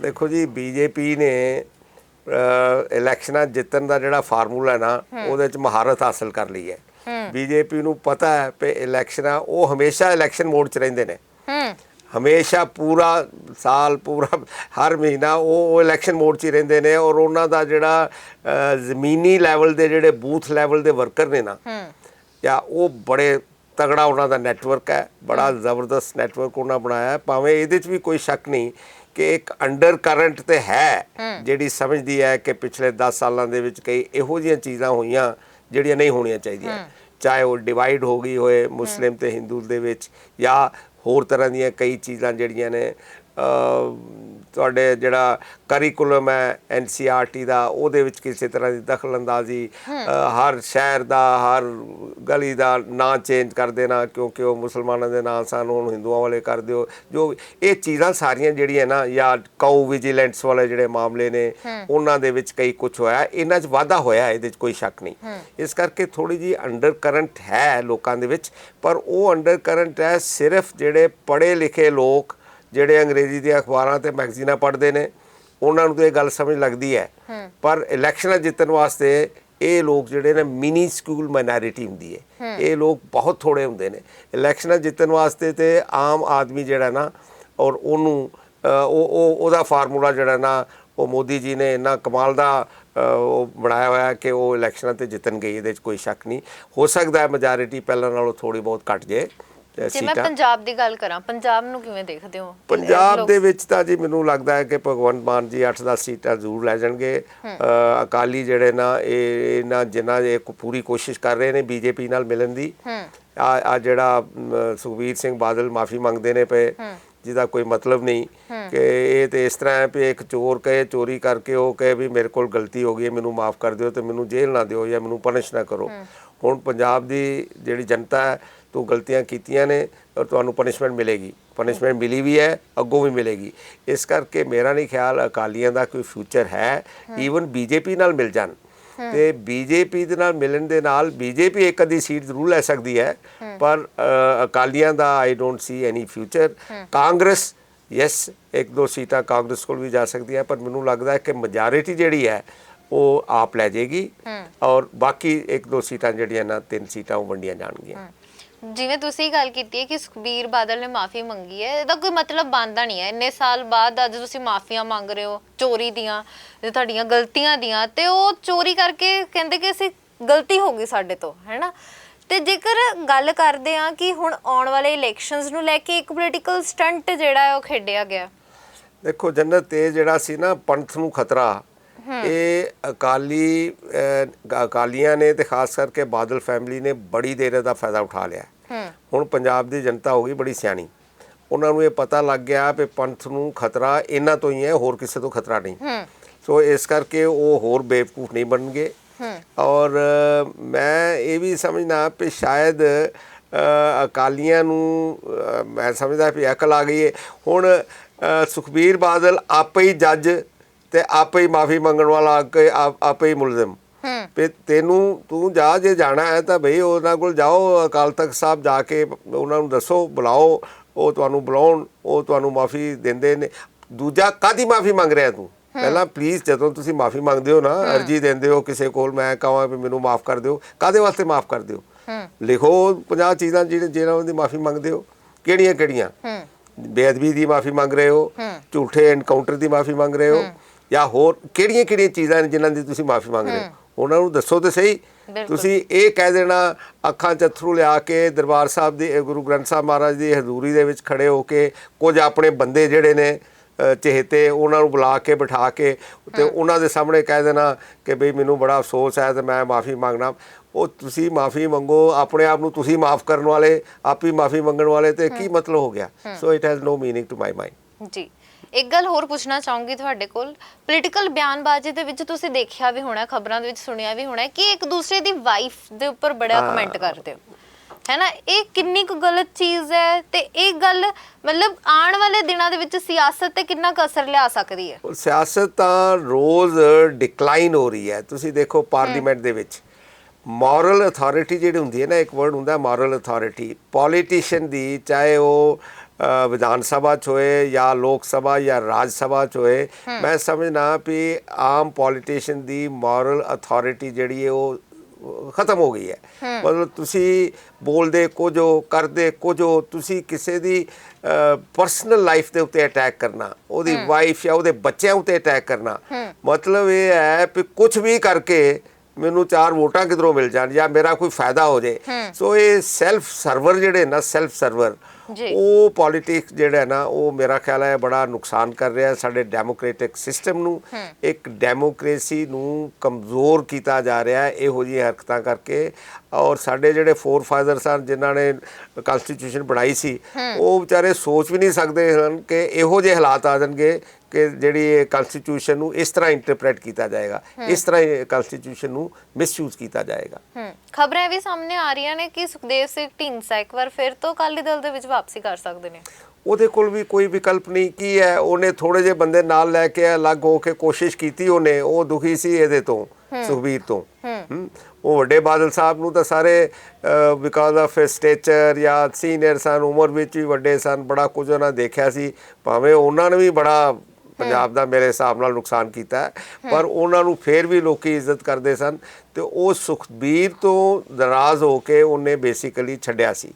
ਦੇਖੋ ਜੀ ਬੀਜੇਪੀ ਨੇ ਇਲੈਕਸ਼ਨਾਂ ਜਿੱਤਣ ਦਾ ਜਿਹੜਾ ਫਾਰਮੂਲਾ ਹੈ ਨਾ ਉਹਦੇ ਚ ਮਹਾਰਤ ਹਾਸਲ ਕਰ ਲਈ ਹੈ। ਬੀਜੇਪੀ ਨੂੰ ਪਤਾ ਹੈ ਕਿ ਇਲੈਕਸ਼ਨਾਂ ਉਹ ਹਮੇਸ਼ਾ ਇਲੈਕਸ਼ਨ ਮੋਡ 'ਚ ਰਹਿੰਦੇ ਨੇ। ਹਮੇਸ਼ਾ ਪੂਰਾ ਸਾਲ ਪੂਰਾ ਹਰ ਮਹੀਨਾ ਉਹ ਇਲੈਕਸ਼ਨ ਮੋਡ 'ਚ ਰਹਿੰਦੇ ਨੇ ਔਰ ਉਹਨਾਂ ਦਾ ਜਿਹੜਾ ਜ਼ਮੀਨੀ ਲੈਵਲ ਦੇ ਜਿਹੜੇ ਬੂਥ ਲੈਵਲ ਦੇ ਵਰਕਰ ਨੇ ਨਾ ਹੂੰ। ਜਾਂ ਉਹ ਬੜੇ ਤਗੜਾ ਉਹਨਾਂ ਦਾ ਨੈਟਵਰਕ ਹੈ ਬੜਾ ਜ਼ਬਰਦਸਤ ਨੈਟਵਰਕ ਉਹਨਾਂ ਬਣਾਇਆ ਹੈ। ਭਾਵੇਂ ਇਹਦੇ 'ਚ ਵੀ ਕੋਈ ਸ਼ੱਕ ਨਹੀਂ ਕਿ ਇੱਕ ਅੰਡਰ ਕਰੰਟ ਤੇ ਹੈ ਜਿਹੜੀ ਸਮਝਦੀ ਹੈ ਕਿ ਪਿਛਲੇ 10 ਸਾਲਾਂ ਦੇ ਵਿੱਚ ਕਈ ਇਹੋ ਜਿਹੀਆਂ ਚੀਜ਼ਾਂ ਹੋਈਆਂ ਜਿਹੜੀਆਂ ਨਹੀਂ ਹੋਣੀਆਂ ਚਾਹੀਦੀਆਂ। ਚਾਹੇ ਉਹ ਡਿਵਾਈਡ ਹੋ ਗਈ ਹੋਏ ਮੁਸਲਿਮ ਤੇ ਹਿੰਦੂ ਦੇ ਵਿੱਚ ਜਾਂ ਹੋਰ ਤਰ੍ਹਾਂ ਦੀਆਂ ਕਈ ਚੀਜ਼ਾਂ ਜਿਹੜੀਆਂ ਨੇ ਤੁਹਾਡੇ ਜਿਹੜਾ ਕਰਿਕੂਲਮ ਹੈ ਐਨਸੀਆਰਟੀ ਦਾ ਉਹਦੇ ਵਿੱਚ ਕਿਸੇ ਤਰ੍ਹਾਂ ਦੀ ਦਖਲਅੰਦਾਜ਼ੀ ਹਰ ਸ਼ਹਿਰ ਦਾ ਹਰ ਗਲੀ ਦਾ ਨਾਂ ਚੇਂਜ ਕਰ ਦੇਣਾ ਕਿਉਂਕਿ ਉਹ ਮੁਸਲਮਾਨਾਂ ਦੇ ਨਾਂ ਸਨ ਹੁਣ ਹਿੰਦੂਆਂ ਵਾਲੇ ਕਰ ਦਿਓ। ਜੋ ਇਹ ਚੀਜ਼ਾਂ ਸਾਰੀਆਂ ਜਿਹੜੀਆਂ ਨਾ ਜਾਂ ਕਾਊ ਵਿਜੀਲੈਂਸ ਵਾਲੇ ਜਿਹੜੇ ਮਾਮਲੇ ਨੇ ਉਹਨਾਂ ਦੇ ਵਿੱਚ ਕਈ ਕੁਝ ਹੋਇਆ। ਇਹਨਾਂ 'ਚ ਵਾਧਾ ਹੋਇਆ ਇਹਦੇ 'ਚ ਕੋਈ ਸ਼ੱਕ ਨਹੀਂ। ਇਸ ਕਰਕੇ ਥੋੜੀ ਜੀ ਅੰਡਰ ਕਰੰਟ ਹੈ ਲੋਕਾਂ ਦੇ ਵਿੱਚ ਪਰ ਉਹ ਅੰਡਰ ਕਰੰਟ ਹੈ ਸਿਰਫ ਜਿਹੜੇ ਪੜ੍ਹੇ ਲਿਖੇ ਲੋਕ ਜਿਹੜੇ ਅੰਗਰੇਜ਼ੀ ਦੀਆਂ ਅਖਬਾਰਾਂ ਤੇ ਮੈਗਜ਼ੀਨਾਂ ਪੜ੍ਹਦੇ ਨੇ ਉਹਨਾਂ ਨੂੰ ਤਾਂ ਇਹ ਗੱਲ ਸਮਝ ਲੱਗਦੀ ਹੈ। ਪਰ ਇਲੈਕਸ਼ਨਾਂ ਜਿੱਤਣ ਵਾਸਤੇ ਇਹ ਲੋਕ ਜਿਹੜੇ ਨੇ ਮਿਨੀ ਸਕੂਲ ਮਾਈਨੋਰਿਟੀ ਹੁੰਦੀ ਹੈ। ਇਹ ਲੋਕ ਬਹੁਤ ਥੋੜੇ ਹੁੰਦੇ ਨੇ। ਇਲੈਕਸ਼ਨਾਂ ਜਿੱਤਣ ਵਾਸਤੇ ਤੇ ਆਮ ਆਦਮੀ ਜਿਹੜਾ ਨਾ ਔਰ ਉਹਨੂੰ ਉਹ ਉਹ ਉਹਦਾ ਫਾਰਮੂਲਾ ਜਿਹੜਾ ਨਾ ਉਹ ਮੋਦੀ ਜੀ ਨੇ ਇੰਨਾ ਕਮਾਲ ਦਾ ਉਹ ਬਣਾਇਆ ਹੋਇਆ ਕਿ ਉਹ ਇਲੈਕਸ਼ਨਾਂ ਤੇ ਜਿੱਤਣ ਗਈ ਇਹਦੇ 'ਚ ਕੋਈ ਸ਼ੱਕ ਨਹੀਂ। ਹੋ ਸਕਦਾ ਹੈ ਮੈਜੋਰਿਟੀ ਪਹਿਲਾਂ ਨਾਲੋਂ ਥੋੜੀ ਬਹੁਤ ਘਟ ਜੇ। ਜੇ ਮੈਂ ਸੀਟਾਂ। ਪੰਜਾਬ ਦੀ ਗੱਲ ਕਰਾਂ ਪੰਜਾਬ ਨੂੰ ਕਿਵੇਂ ਦੇਖਦੇ ਹੋ? ਪੰਜਾਬ ਲੋਕ- ਦੇ ਵਿੱਚ ਤਾਂ ਜੀ ਮੈਨੂੰ ਲੱਗਦਾ ਹੈ ਕਿ ਭਗਵੰਤ ਮਾਨ ਜੀ 8-10 ਸੀਟਾਂ ਜ਼ਰੂਰ ਲੈ ਜਾਣਗੇ। ਅ, ਅਕਾਲੀ ਜਿਹੜੇ ਨਾ ਇਹ ਇਹਨਾਂ ਜਿਨ੍ਹਾਂ ਇਹ ਕੋ- ਪੂਰੀ ਕੋਸ਼ਿਸ਼ ਕਰ ਰਹੇ ਨੇ ਬੀਜੇਪੀ ਨਾਲ ਮਿਲਣ ਦੀ। ਆ ਆ ਜਿਹੜਾ ਮ, ਸੁਖਬੀਰ ਸਿੰਘ ਬਾਦਲ ਮਾਫੀ ਮੰਗਦੇ ਨੇ ਪਏ ਜਿਹਦਾ ਕੋਈ ਮਤਲਬ ਨਹੀਂ ਕਿ ਇਹ ਤੇ ਇਸ ਤਰ੍ਹਾਂ ਹੈ ਵੀ ਇੱਕ ਚੋਰ ਕਹੇ ਚੋਰੀ ਕਰਕੇ ਉਹ ਕਹੇ ਵੀ ਮੇਰੇ ਕੋਲ ਗਲਤੀ ਹੋ ਗਈ ਹੈ ਮੈਨੂੰ ਮਾਫ ਕਰ ਦਿਓ ਤੇ ਮੈਨੂੰ ਜੇਲ੍ਹ ਨਾ ਦਿਓ ਜਾਂ ਮੈਨੂੰ ਪਨਿਸ਼ ਨਾ ਕਰੋ। ਹੁਣ ਪੰਜਾਬ ਦੀ ਜਿਹੜੀ ਜਨਤਾ ਹੈ ਤੂੰ ਗਲਤੀਆਂ ਕੀਤੀਆਂ ਨੇ ਔਰ ਤੁਹਾਨੂੰ ਪਨਿਸ਼ਮੈਂਟ ਮਿਲੇਗੀ। ਪਨਿਸ਼ਮੈਂਟ ਮਿਲੀ ਵੀ ਹੈ ਅੱਗੋਂ ਵੀ ਮਿਲੇਗੀ। ਇਸ ਕਰਕੇ ਮੇਰਾ ਨਹੀਂ ਖਿਆਲ ਅਕਾਲੀਆਂ ਦਾ ਕੋਈ ਫਿਊਚਰ ਹੈ। ਈਵਨ ਬੀਜੇਪੀ ਨਾਲ ਮਿਲ ਜਾਣ। ਤੇ ਬੀਜੇਪੀ ਦੇ ਨਾਲ ਮਿਲਣ ਦੇ ਨਾਲ ਬੀਜੇਪੀ ਇੱਕ ਅੱਧੀ ਸੀਟ ਜ਼ਰੂਰ ਲੈ ਸਕਦੀ ਹੈ। ਪਰ ਅਕਾਲੀਆਂ ਦਾ I don't see any future Congress yes ਇੱਕ ਦੋ ਸੀਟਾਂ ਕਾਂਗਰਸ ਕੋਲ ਵੀ ਜਾ ਸਕਦੀ ਹੈ ਪਰ ਮੈਨੂੰ ਲੱਗਦਾ ਹੈ ਕਿ ਮੈਜੋਰਿਟੀ ਜਿਹੜੀ ਹੈ ਉਹ ਆਪ ਲੈ ਜਾਏਗੀ ਔਰ ਬਾਕੀ ਇੱਕ ਦੋ ਸੀਟਾਂ ਜਿਹੜੀਆਂ ਨਾ ਤਿੰਨ ਸੀਟਾਂ ਉਹ ਵੰਡੀਆਂ ਜਾਣਗੀਆਂ। ਜਿਵੇਂ ਤੁਸੀਂ ਗੱਲ ਕੀਤੀ ਹੈ ਕਿ ਸੁਖਬੀਰ ਬਾਦਲ ਨੇ ਮਾਫੀ ਮੰਗੀ ਹੈ, ਇਹਦਾ ਕੋਈ ਮਤਲਬ ਬਣਦਾ ਨਹੀਂ ਹੈ। ਇੰਨੇ ਸਾਲ ਬਾਅਦ ਅੱਜ ਤੁਸੀਂ ਮਾਫੀਆਂ ਮੰਗ ਰਹੇ ਹੋ, ਚੋਰੀ ਦੀਆਂ, ਤੇ ਤੁਹਾਡੀਆਂ ਗਲਤੀਆਂ ਦੀਆਂ, ਤੇ ਉਹ ਚੋਰੀ ਕਰਕੇ ਕਹਿੰਦੇ ਕਿ ਅਸੀਂ ਗਲਤੀ ਹੋ ਗਈ ਸਾਡੇ ਤੋਂ, ਹੈਨਾ? ਤੇ ਜੇਕਰ ਗੱਲ ਕਰਦੇ ਆ ਕਿ ਹੁਣ ਆਉਣ ਵਾਲੇ ਇਲੈਕਸ਼ਨਸ ਨੂੰ ਲੈ ਕੇ ਇੱਕ ਪੋਲੀਟੀਕਲ ਸਟੰਟ ਜਿਹੜਾ ਹੈ ਉਹ ਖੇਡਿਆ ਗਿਆ। ਦੇਖੋ ਜੰਨਤ ਇਹ ਜਿਹੜਾ ਸੀ ਨਾ, ਪੰਥ ਨੂੰ ਖਤਰਾ ਇਹ ਅਕਾਲੀ ਅਕਾਲੀਆਂ ਨੇ ਤੇ ਖਾਸ ਕਰਕੇ ਬਾਦਲ ਫੈਮਿਲੀ ਨੇ ਬੜੀ ਦੇਰ ਇਹਦਾ ਫਾਇਦਾ ਉਠਾ ਲਿਆ। ਹੁਣ ਪੰਜਾਬ ਦੀ ਜਨਤਾ ਹੋ ਗਈ ਬੜੀ ਸਿਆਣੀ। ਉਹਨਾਂ ਨੂੰ ਇਹ ਪਤਾ ਲੱਗ ਗਿਆ ਕਿ ਪੰਥ ਨੂੰ ਖਤਰਾ ਇਹਨਾਂ ਤੋਂ ਹੀ ਹੈ ਹੋਰ ਕਿਸੇ ਤੋਂ ਖਤਰਾ ਨਹੀਂ। ਸੋ ਇਸ ਕਰਕੇ ਉਹ ਹੋਰ ਬੇਵਕੂਫ ਨਹੀਂ ਬਣਨਗੇ। ਔਰ ਮੈਂ ਇਹ ਵੀ ਸਮਝਣਾ ਕਿ ਸ਼ਾਇਦ ਅਕਾਲੀਆਂ ਨੂੰ ਮੈਂ ਸਮਝਦਾ ਵੀ ਅਕਲ ਆ ਗਈ ਹੈ ਹੁਣ ਸੁਖਬੀਰ ਬਾਦਲ ਆਪੇ ਹੀ ਜੱਜ ਤੇ ਆਪੇ ਹੀ ਮਾਫੀ ਮੰਗਣ ਵਾਲਾ ਆ ਕੇ ਆਪ- ਹੀ ਮੁਲਜ਼ਮ। ਵੀ ਤੈਨੂੰ ਤੂੰ ਜਾ ਜੇ ਜਾਣਾ ਹੈ ਤਾਂ ਭਈ ਉਹਨਾਂ ਕੋਲ ਜਾਓ ਅਕਾਲ ਤਖਤ ਸਾਹਿਬ ਜਾ ਕੇ ਉਹਨਾਂ ਨੂੰ ਦੱਸੋ ਬੁਲਾਓ ਉਹ ਤੁਹਾਨੂੰ ਬੁਲਾਉਣ ਉਹ ਤੁਹਾਨੂੰ ਮਾਫੀ ਦਿੰਦੇ ਨੇ। ਦੂਜਾ ਕਾਦੀ ਮਾਫੀ ਮੰਗ ਰਿਹਾ ਤੂੰ? ਪਹਿਲਾਂ ਪਲੀਜ਼ ਜਦੋਂ ਤੁਸੀਂ ਮਾਫੀ ਮੰਗਦੇ ਹੋ ਨਾ ਅਰਜੀ ਦਿੰਦੇ ਹੋ ਕਿਸੇ ਕੋਲ ਮੈਂ ਕਹਾਂ ਵੀ ਮੈਨੂੰ ਮਾਫ ਕਰ ਦਿਓ। ਕਾਦੇ ਵਾਸਤੇ ਮਾਫ ਕਰ ਦਿਓ? ਲਿਖੋ 50 ਚੀਜ਼ਾਂ ਜਿਹੜੇ ਜਿਹਨਾਂ ਦੀ ਮਾਫੀ ਮੰਗਦੇ ਹੋ। ਕਿਹੜੀਆਂ ਕਿਹੜੀਆਂ? ਬੇਅਦਬੀ ਦੀ ਮਾਫੀ ਮੰਗ ਰਹੇ ਹੋ। ਝੂਠੇ ਐਨਕਾਊਂਟਰ ਦੀ ਮਾਫੀ ਮੰਗ ਰਹੇ ਹੋ। ਜਾਂ ਹੋਰ ਕਿਹੜੀਆਂ ਕਿਹੜੀਆਂ ਚੀਜ਼ਾਂ ਨੇ ਜਿਨ੍ਹਾਂ ਦੀ ਤੁਸੀਂ ਮਾਫੀ ਮੰਗ ਰਹੇ ਹੋ? ਉਹਨਾਂ ਨੂੰ ਦੱਸੋ ਤੇ ਸਹੀ। ਤੁਸੀਂ ਇਹ ਕਹਿ ਦੇਣਾ ਅੱਖਾਂ 'ਚ ਅਥਰੂ ਲਿਆ ਕੇ ਦਰਬਾਰ ਸਾਹਿਬ ਦੀ ਗੁਰੂ ਗ੍ਰੰਥ ਸਾਹਿਬ ਮਹਾਰਾਜ ਦੀ ਹਜ਼ੂਰੀ ਦੇ ਵਿੱਚ ਖੜੇ ਹੋ ਕੇ ਕੁਝ ਆਪਣੇ ਬੰਦੇ ਜਿਹੜੇ ਨੇ ਚਹੇਤੇ ਉਹਨਾਂ ਨੂੰ ਬੁਲਾ ਕੇ ਬਿਠਾ ਕੇ ਤੇ ਉਹਨਾਂ ਦੇ ਸਾਹਮਣੇ ਕਹਿ ਦੇਣਾ ਕਿ ਬਈ ਮੈਨੂੰ ਬੜਾ ਅਫਸੋਸ ਹੈ ਤੇ ਮੈਂ ਮਾਫੀ ਮੰਗਣਾ। ਉਹ ਤੁਸੀਂ ਮਾਫੀ ਮੰਗੋ ਆਪਣੇ ਆਪ ਨੂੰ ਤੁਸੀਂ ਮਾਫ ਕਰਨ ਵਾਲੇ ਆਪ ਹੀ ਮਾਫੀ ਮੰਗਣ ਵਾਲੇ ਤੇ ਕੀ ਮਤਲਬ ਹੋ ਗਿਆ? So it has no meaning to my mind ਜੀ। ਇੱਕ ਗੱਲ ਹੋਰ ਪੁੱਛਣਾ ਚਾਹੂੰਗੀ ਤੁਹਾਡੇ ਕੋਲ। ਪੋਲੀਟੀਕਲ ਬਿਆਨਬਾਜ਼ੀ ਦੇ ਵਿੱਚ ਤੁਸੀਂ ਦੇਖਿਆ ਵੀ ਹੋਣਾ ਖਬਰਾਂ ਦੇ ਵਿੱਚ ਸੁਣਿਆ ਵੀ ਹੋਣਾ ਕਿ ਇੱਕ ਦੂਸਰੇ ਦੀ ਵਾਈਫ ਦੇ ਉੱਪਰ ਬੜਾ ਕਮੈਂਟ ਕਰਦੇ ਹੋ। ਹੈ ਨਾ? ਇਹ ਕਿੰਨੀ ਕੁ ਗਲਤ ਚੀਜ਼ ਹੈ ਤੇ ਇਹ ਗੱਲ ਮਤਲਬ ਆਉਣ ਵਾਲੇ ਦਿਨਾਂ ਦੇ ਵਿੱਚ ਸਿਆਸਤ ਤੇ ਕਿੰਨਾ ਕੁ ਅਸਰ ਲਿਆ ਸਕਦੀ ਹੈ? ਸਿਆਸਤ ਤਾਂ ਰੋਜ਼ ਡਿਕਲਾਈਨ ਹੋ ਰਹੀ ਹੈ। ਤੁਸੀਂ ਦੇਖੋ ਪਾਰਲੀਮੈਂਟ ਦੇ ਵਿੱਚ। ਮੋਰਲ ਅਥਾਰਟੀ ਜਿਹੜੀ ਹੁੰਦੀ ਹੈ ਨਾ ਇੱਕ ਵਰਡ ਹੁੰਦਾ ਮੋਰਲ ਅਥਾਰਟੀ ਪੋਲੀਟੀਸ਼ੀਅਨ ਦੀ ਚਾਹੇ ਉਹ ਵਿਧਾਨ ਸਭਾ ਚ ਹੋਏ ਜਾਂ ਲੋਕ ਸਭਾ ਜਾਂ ਰਾਜ ਸਭਾ ਚ ਹੋਏ ਮੈਂ ਸਮਝਣਾ ਵੀ ਆਮ ਪੋਲੀਟੀਸ਼ੀਅਨ ਦੀ ਮੋਰਲ ਅਥਾਰਟੀ ਜਿਹੜੀ ਹੈ ਉਹ ਖਤਮ ਹੋ ਗਈ ਹੈ। ਮਤਲਬ ਤੁਸੀਂ ਬੋਲਦੇ ਕੁਝ ਹੋ ਕਰਦੇ ਕੁਝ ਹੋ ਤੁਸੀਂ ਕਿਸੇ ਦੀ ਪਰਸਨਲ ਲਾਈਫ ਦੇ ਉੱਤੇ ਅਟੈਕ ਕਰਨਾ ਉਹਦੀ ਵਾਈਫ ਜਾਂ ਉਹਦੇ ਬੱਚਿਆਂ ਉੱਤੇ ਅਟੈਕ ਕਰਨਾ ਮਤਲਬ ਇਹ ਹੈ ਕਿ ਕੁਝ ਵੀ ਕਰਕੇ ਮੈਨੂੰ ਚਾਰ ਵੋਟਾਂ ਕਿਧਰੋਂ ਮਿਲ ਜਾਣ ਜਾਂ ਮੇਰਾ ਕੋਈ ਫਾਇਦਾ ਹੋ ਜੇ। ਸੋ ਇਹ ਸੈਲਫ ਸਰਵਰ ਜਿਹੜੇ ਨਾ ਸੈਲਫ ਸਰਵਰ। ਉਹ ਪੋਲਿਟਿਕਸ ਜਿਹੜਾ ਹੈ ਨਾ ਉਹ ਮੇਰਾ ਖਿਆਲ ਹੈ ਬੜਾ ਨੁਕਸਾਨ ਕਰ ਰਿਹਾ ਹੈ ਸਾਡੇ ਡੈਮੋਕ੍ਰੈਟਿਕ ਸਿਸਟਮ ਨੂੰ। ਇੱਕ ਡੈਮੋਕ੍ਰੇਸੀ ਨੂੰ ਕਮਜ਼ੋਰ ਕੀਤਾ ਜਾ ਰਿਹਾ ਹੈ ਇਹੋ ਜਿਹੀ ਹਰਕਤਾਂ ਕਰਕੇ। ਔਰ ਸਾਡੇ ਜਿਹੜੇ ਫੋਰ ਫਾਦਰ ਸਨ ਜਿਨ੍ਹਾਂ ਨੇ ਕਨਸਟੀਟਿਊਸ਼ਨ ਬਣਾਈ ਸੀ ਉਹ ਵਿਚਾਰੇ ਸੋਚ ਵੀ ਨਹੀਂ ਸਕਦੇ ਹਨ ਕਿ ਇਹੋ ਜਿਹੇ ਹਾਲਾਤ ਆ ਜਾਣਗੇ ਕਿ ਜਿਹੜੀ ਕਨਸਟੀਟਿਊਸ਼ਨ ਨੂੰ ਇਸ ਤਰ੍ਹਾਂ ਇੰਟਰਪ੍ਰੀਟ ਕੀਤਾ ਜਾਏਗਾ ਇਸ ਤਰ੍ਹਾਂ ਇਹ ਕਨਸਟੀਟਿਊਸ਼ਨ ਨੂੰ ਮਿਸਯੂਜ਼ ਕੀਤਾ ਜਾਏਗਾ। ਖਬਰਾਂ ਵੀ ਸਾਹਮਣੇ ਆ ਰਹੀਆਂ ਨੇ ਕਿ ਸੁਖਦੇਵ ਸਿੰਘ ਢੀਂਡਸਾ ਇੱਕ ਵਾਰ ਫਿਰ ਤੋਂ ਅਕਾਲੀ ਦਲ ਦੇ ਵਿੱਚ ਵਾਪਸੀ ਕਰ ਸਕਦੇ ਨੇ। ਉਹਦੇ ਕੋਲ ਵੀ ਕੋਈ ਵਿਕਲਪ ਨਹੀਂ ਕੀ ਹੈ? ਉਹਨੇ ਥੋੜੇ ਜਿਹੇ ਬੰਦੇ ਨਾਲ ਲੈ ਕੇ ਅਲੱਗ ਹੋ ਕੇ ਕੋਸ਼ਿਸ਼ ਕੀਤੀ ਉਹਨੇ ਉਹ ਦੁਖੀ ਸੀ ਇਹਦੇ ਤੋਂ ਸੁਖਬੀਰ ਤੋਂ। ਉਹ ਵੱਡੇ ਬਾਦਲ ਸਾਹਿਬ ਨੂੰ ਤਾਂ ਸਾਰੇ ਬਿਕਾਜ਼ ਆਫ ਸਟੇਚਰ ਜਾਂ ਸੀਨੀਅਰ ਸਨ ਉਮਰ ਵਿੱਚ ਵੀ ਵੱਡੇ ਸਨ ਬੜਾ ਕੁਝ ਉਹਨਾਂ ਦੇਖਿਆ ਸੀ ਭਾਵੇਂ ਉਹਨਾਂ ਨੇ ਵੀ ਬੜਾ ਪੰਜਾਬ ਦਾ ਮੇਰੇ ਹਿਸਾਬ ਨਾਲ ਨੁਕਸਾਨ ਕੀਤਾ ਪਰ ਉਹਨਾਂ ਨੂੰ ਫੇਰ ਵੀ ਲੋਕੀ ਇੱਜ਼ਤ ਕਰਦੇ ਸਨ ਤੇ ਉਹ ਸੁਖਬੀਰ ਤੋਂ ਨਾਰਾਜ਼ ਹੋ ਕੇ ਉਹਨੇ ਬੇਸਿਕਲੀ ਛੱਡਿਆ ਸੀ।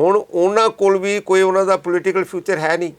ਹੁਣ ਉਹਨਾਂ ਕੋਲ ਵੀ ਕੋਈ ਉਹਨਾਂ ਦਾ ਪੋਲੀਟੀਕਲ ਫਿਊਚਰ ਹੈ ਨਹੀਂ।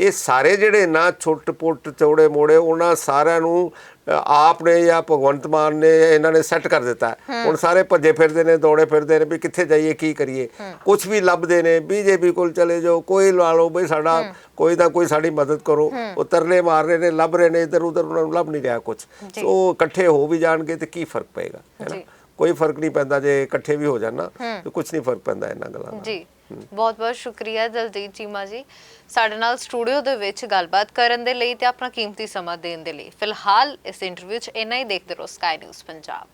ਇਹ ਸਾਰੇ ਜਿਹੜੇ ਨਾ ਛੁੱਟ ਪੁੱਟ ਚੌੜੇ ਮੋੜੇ ਉਹਨਾਂ ਸਾਰਿਆਂ ਨੂੰ ਆਪ ਨੇ ਜਾਂ ਭਗਵੰਤ ਮਾਨ ਨੇ ਇਹਨਾਂ ਨੇ ਸੈੱਟ ਕਰ ਦਿੱਤਾ। ਹੁਣ ਸਾਰੇ ਭੱਜੇ ਫਿਰਦੇ ਨੇ ਦੌੜੇ ਫਿਰਦੇ ਨੇ ਵੀ ਕਿੱਥੇ ਜਾਈਏ ਕੀ ਕਰੀਏ। ਕੁਝ ਵੀ ਲੱਭਦੇ ਨੇ ਬੀਜੇਪੀ ਕੋਲ ਚਲੇ ਜਾਓ ਕੋਈ ਲਾ ਲਓ ਬਈ ਸਾਡਾ ਕੋਈ ਨਾ ਕੋਈ ਸਾਡੀ ਮਦਦ ਕਰੋ। ਉਹ ਤਰਲੇ ਮਾਰ ਰਹੇ ਨੇ ਲੱਭ ਰਹੇ ਨੇ ਇਧਰ ਉਧਰ ਉਹਨਾਂ ਨੂੰ ਲੱਭ ਨਹੀਂ ਰਿਹਾ ਕੁਝ ਸੋ ਇਕੱਠੇ ਹੋ ਵੀ ਜਾਣਗੇ ਤੇ ਕੀ ਫ਼ਰਕ ਪਏਗਾ ਹੈ ਨਾ? ਜੀ। ਕੋਈ ਫ਼ਰਕ ਨਹੀਂ ਪੈਂਦਾ ਜੇ ਇਕੱਠੇ ਵੀ ਹੋ ਜਾਣ ਤੇ ਕੁਝ ਨਹੀਂ ਫ਼ਰਕ ਪੈਂਦਾ ਇਹਨਾਂ ਗੱਲਾਂ ਦਾ। ਜੀ। ਬਹੁਤ ਬਹੁਤ ਸ਼ੁਕਰੀਆ ਦਲਜੀਤ ਚੀਮਾ ਜੀ। ਸਾਡੇ ਨਾਲ ਸਟੂਡੀਓ ਦੇ ਵਿੱਚ ਗੱਲਬਾਤ ਕਰਨ ਦੇ ਲਈ ਤੇ ਆਪਣਾ ਕੀਮਤੀ ਸਮਾਂ ਦੇਣ ਦੇ ਲਈ। ਫਿਲਹਾਲ ਇਸ ਇੰਟਰਵਿਊ 'ਚ ਇੰਨਾ ਹੀ। ਦੇਖਦੇ ਰਹੋ ਸਕਾਈ ਨਿਊਜ਼ ਪੰਜਾਬ।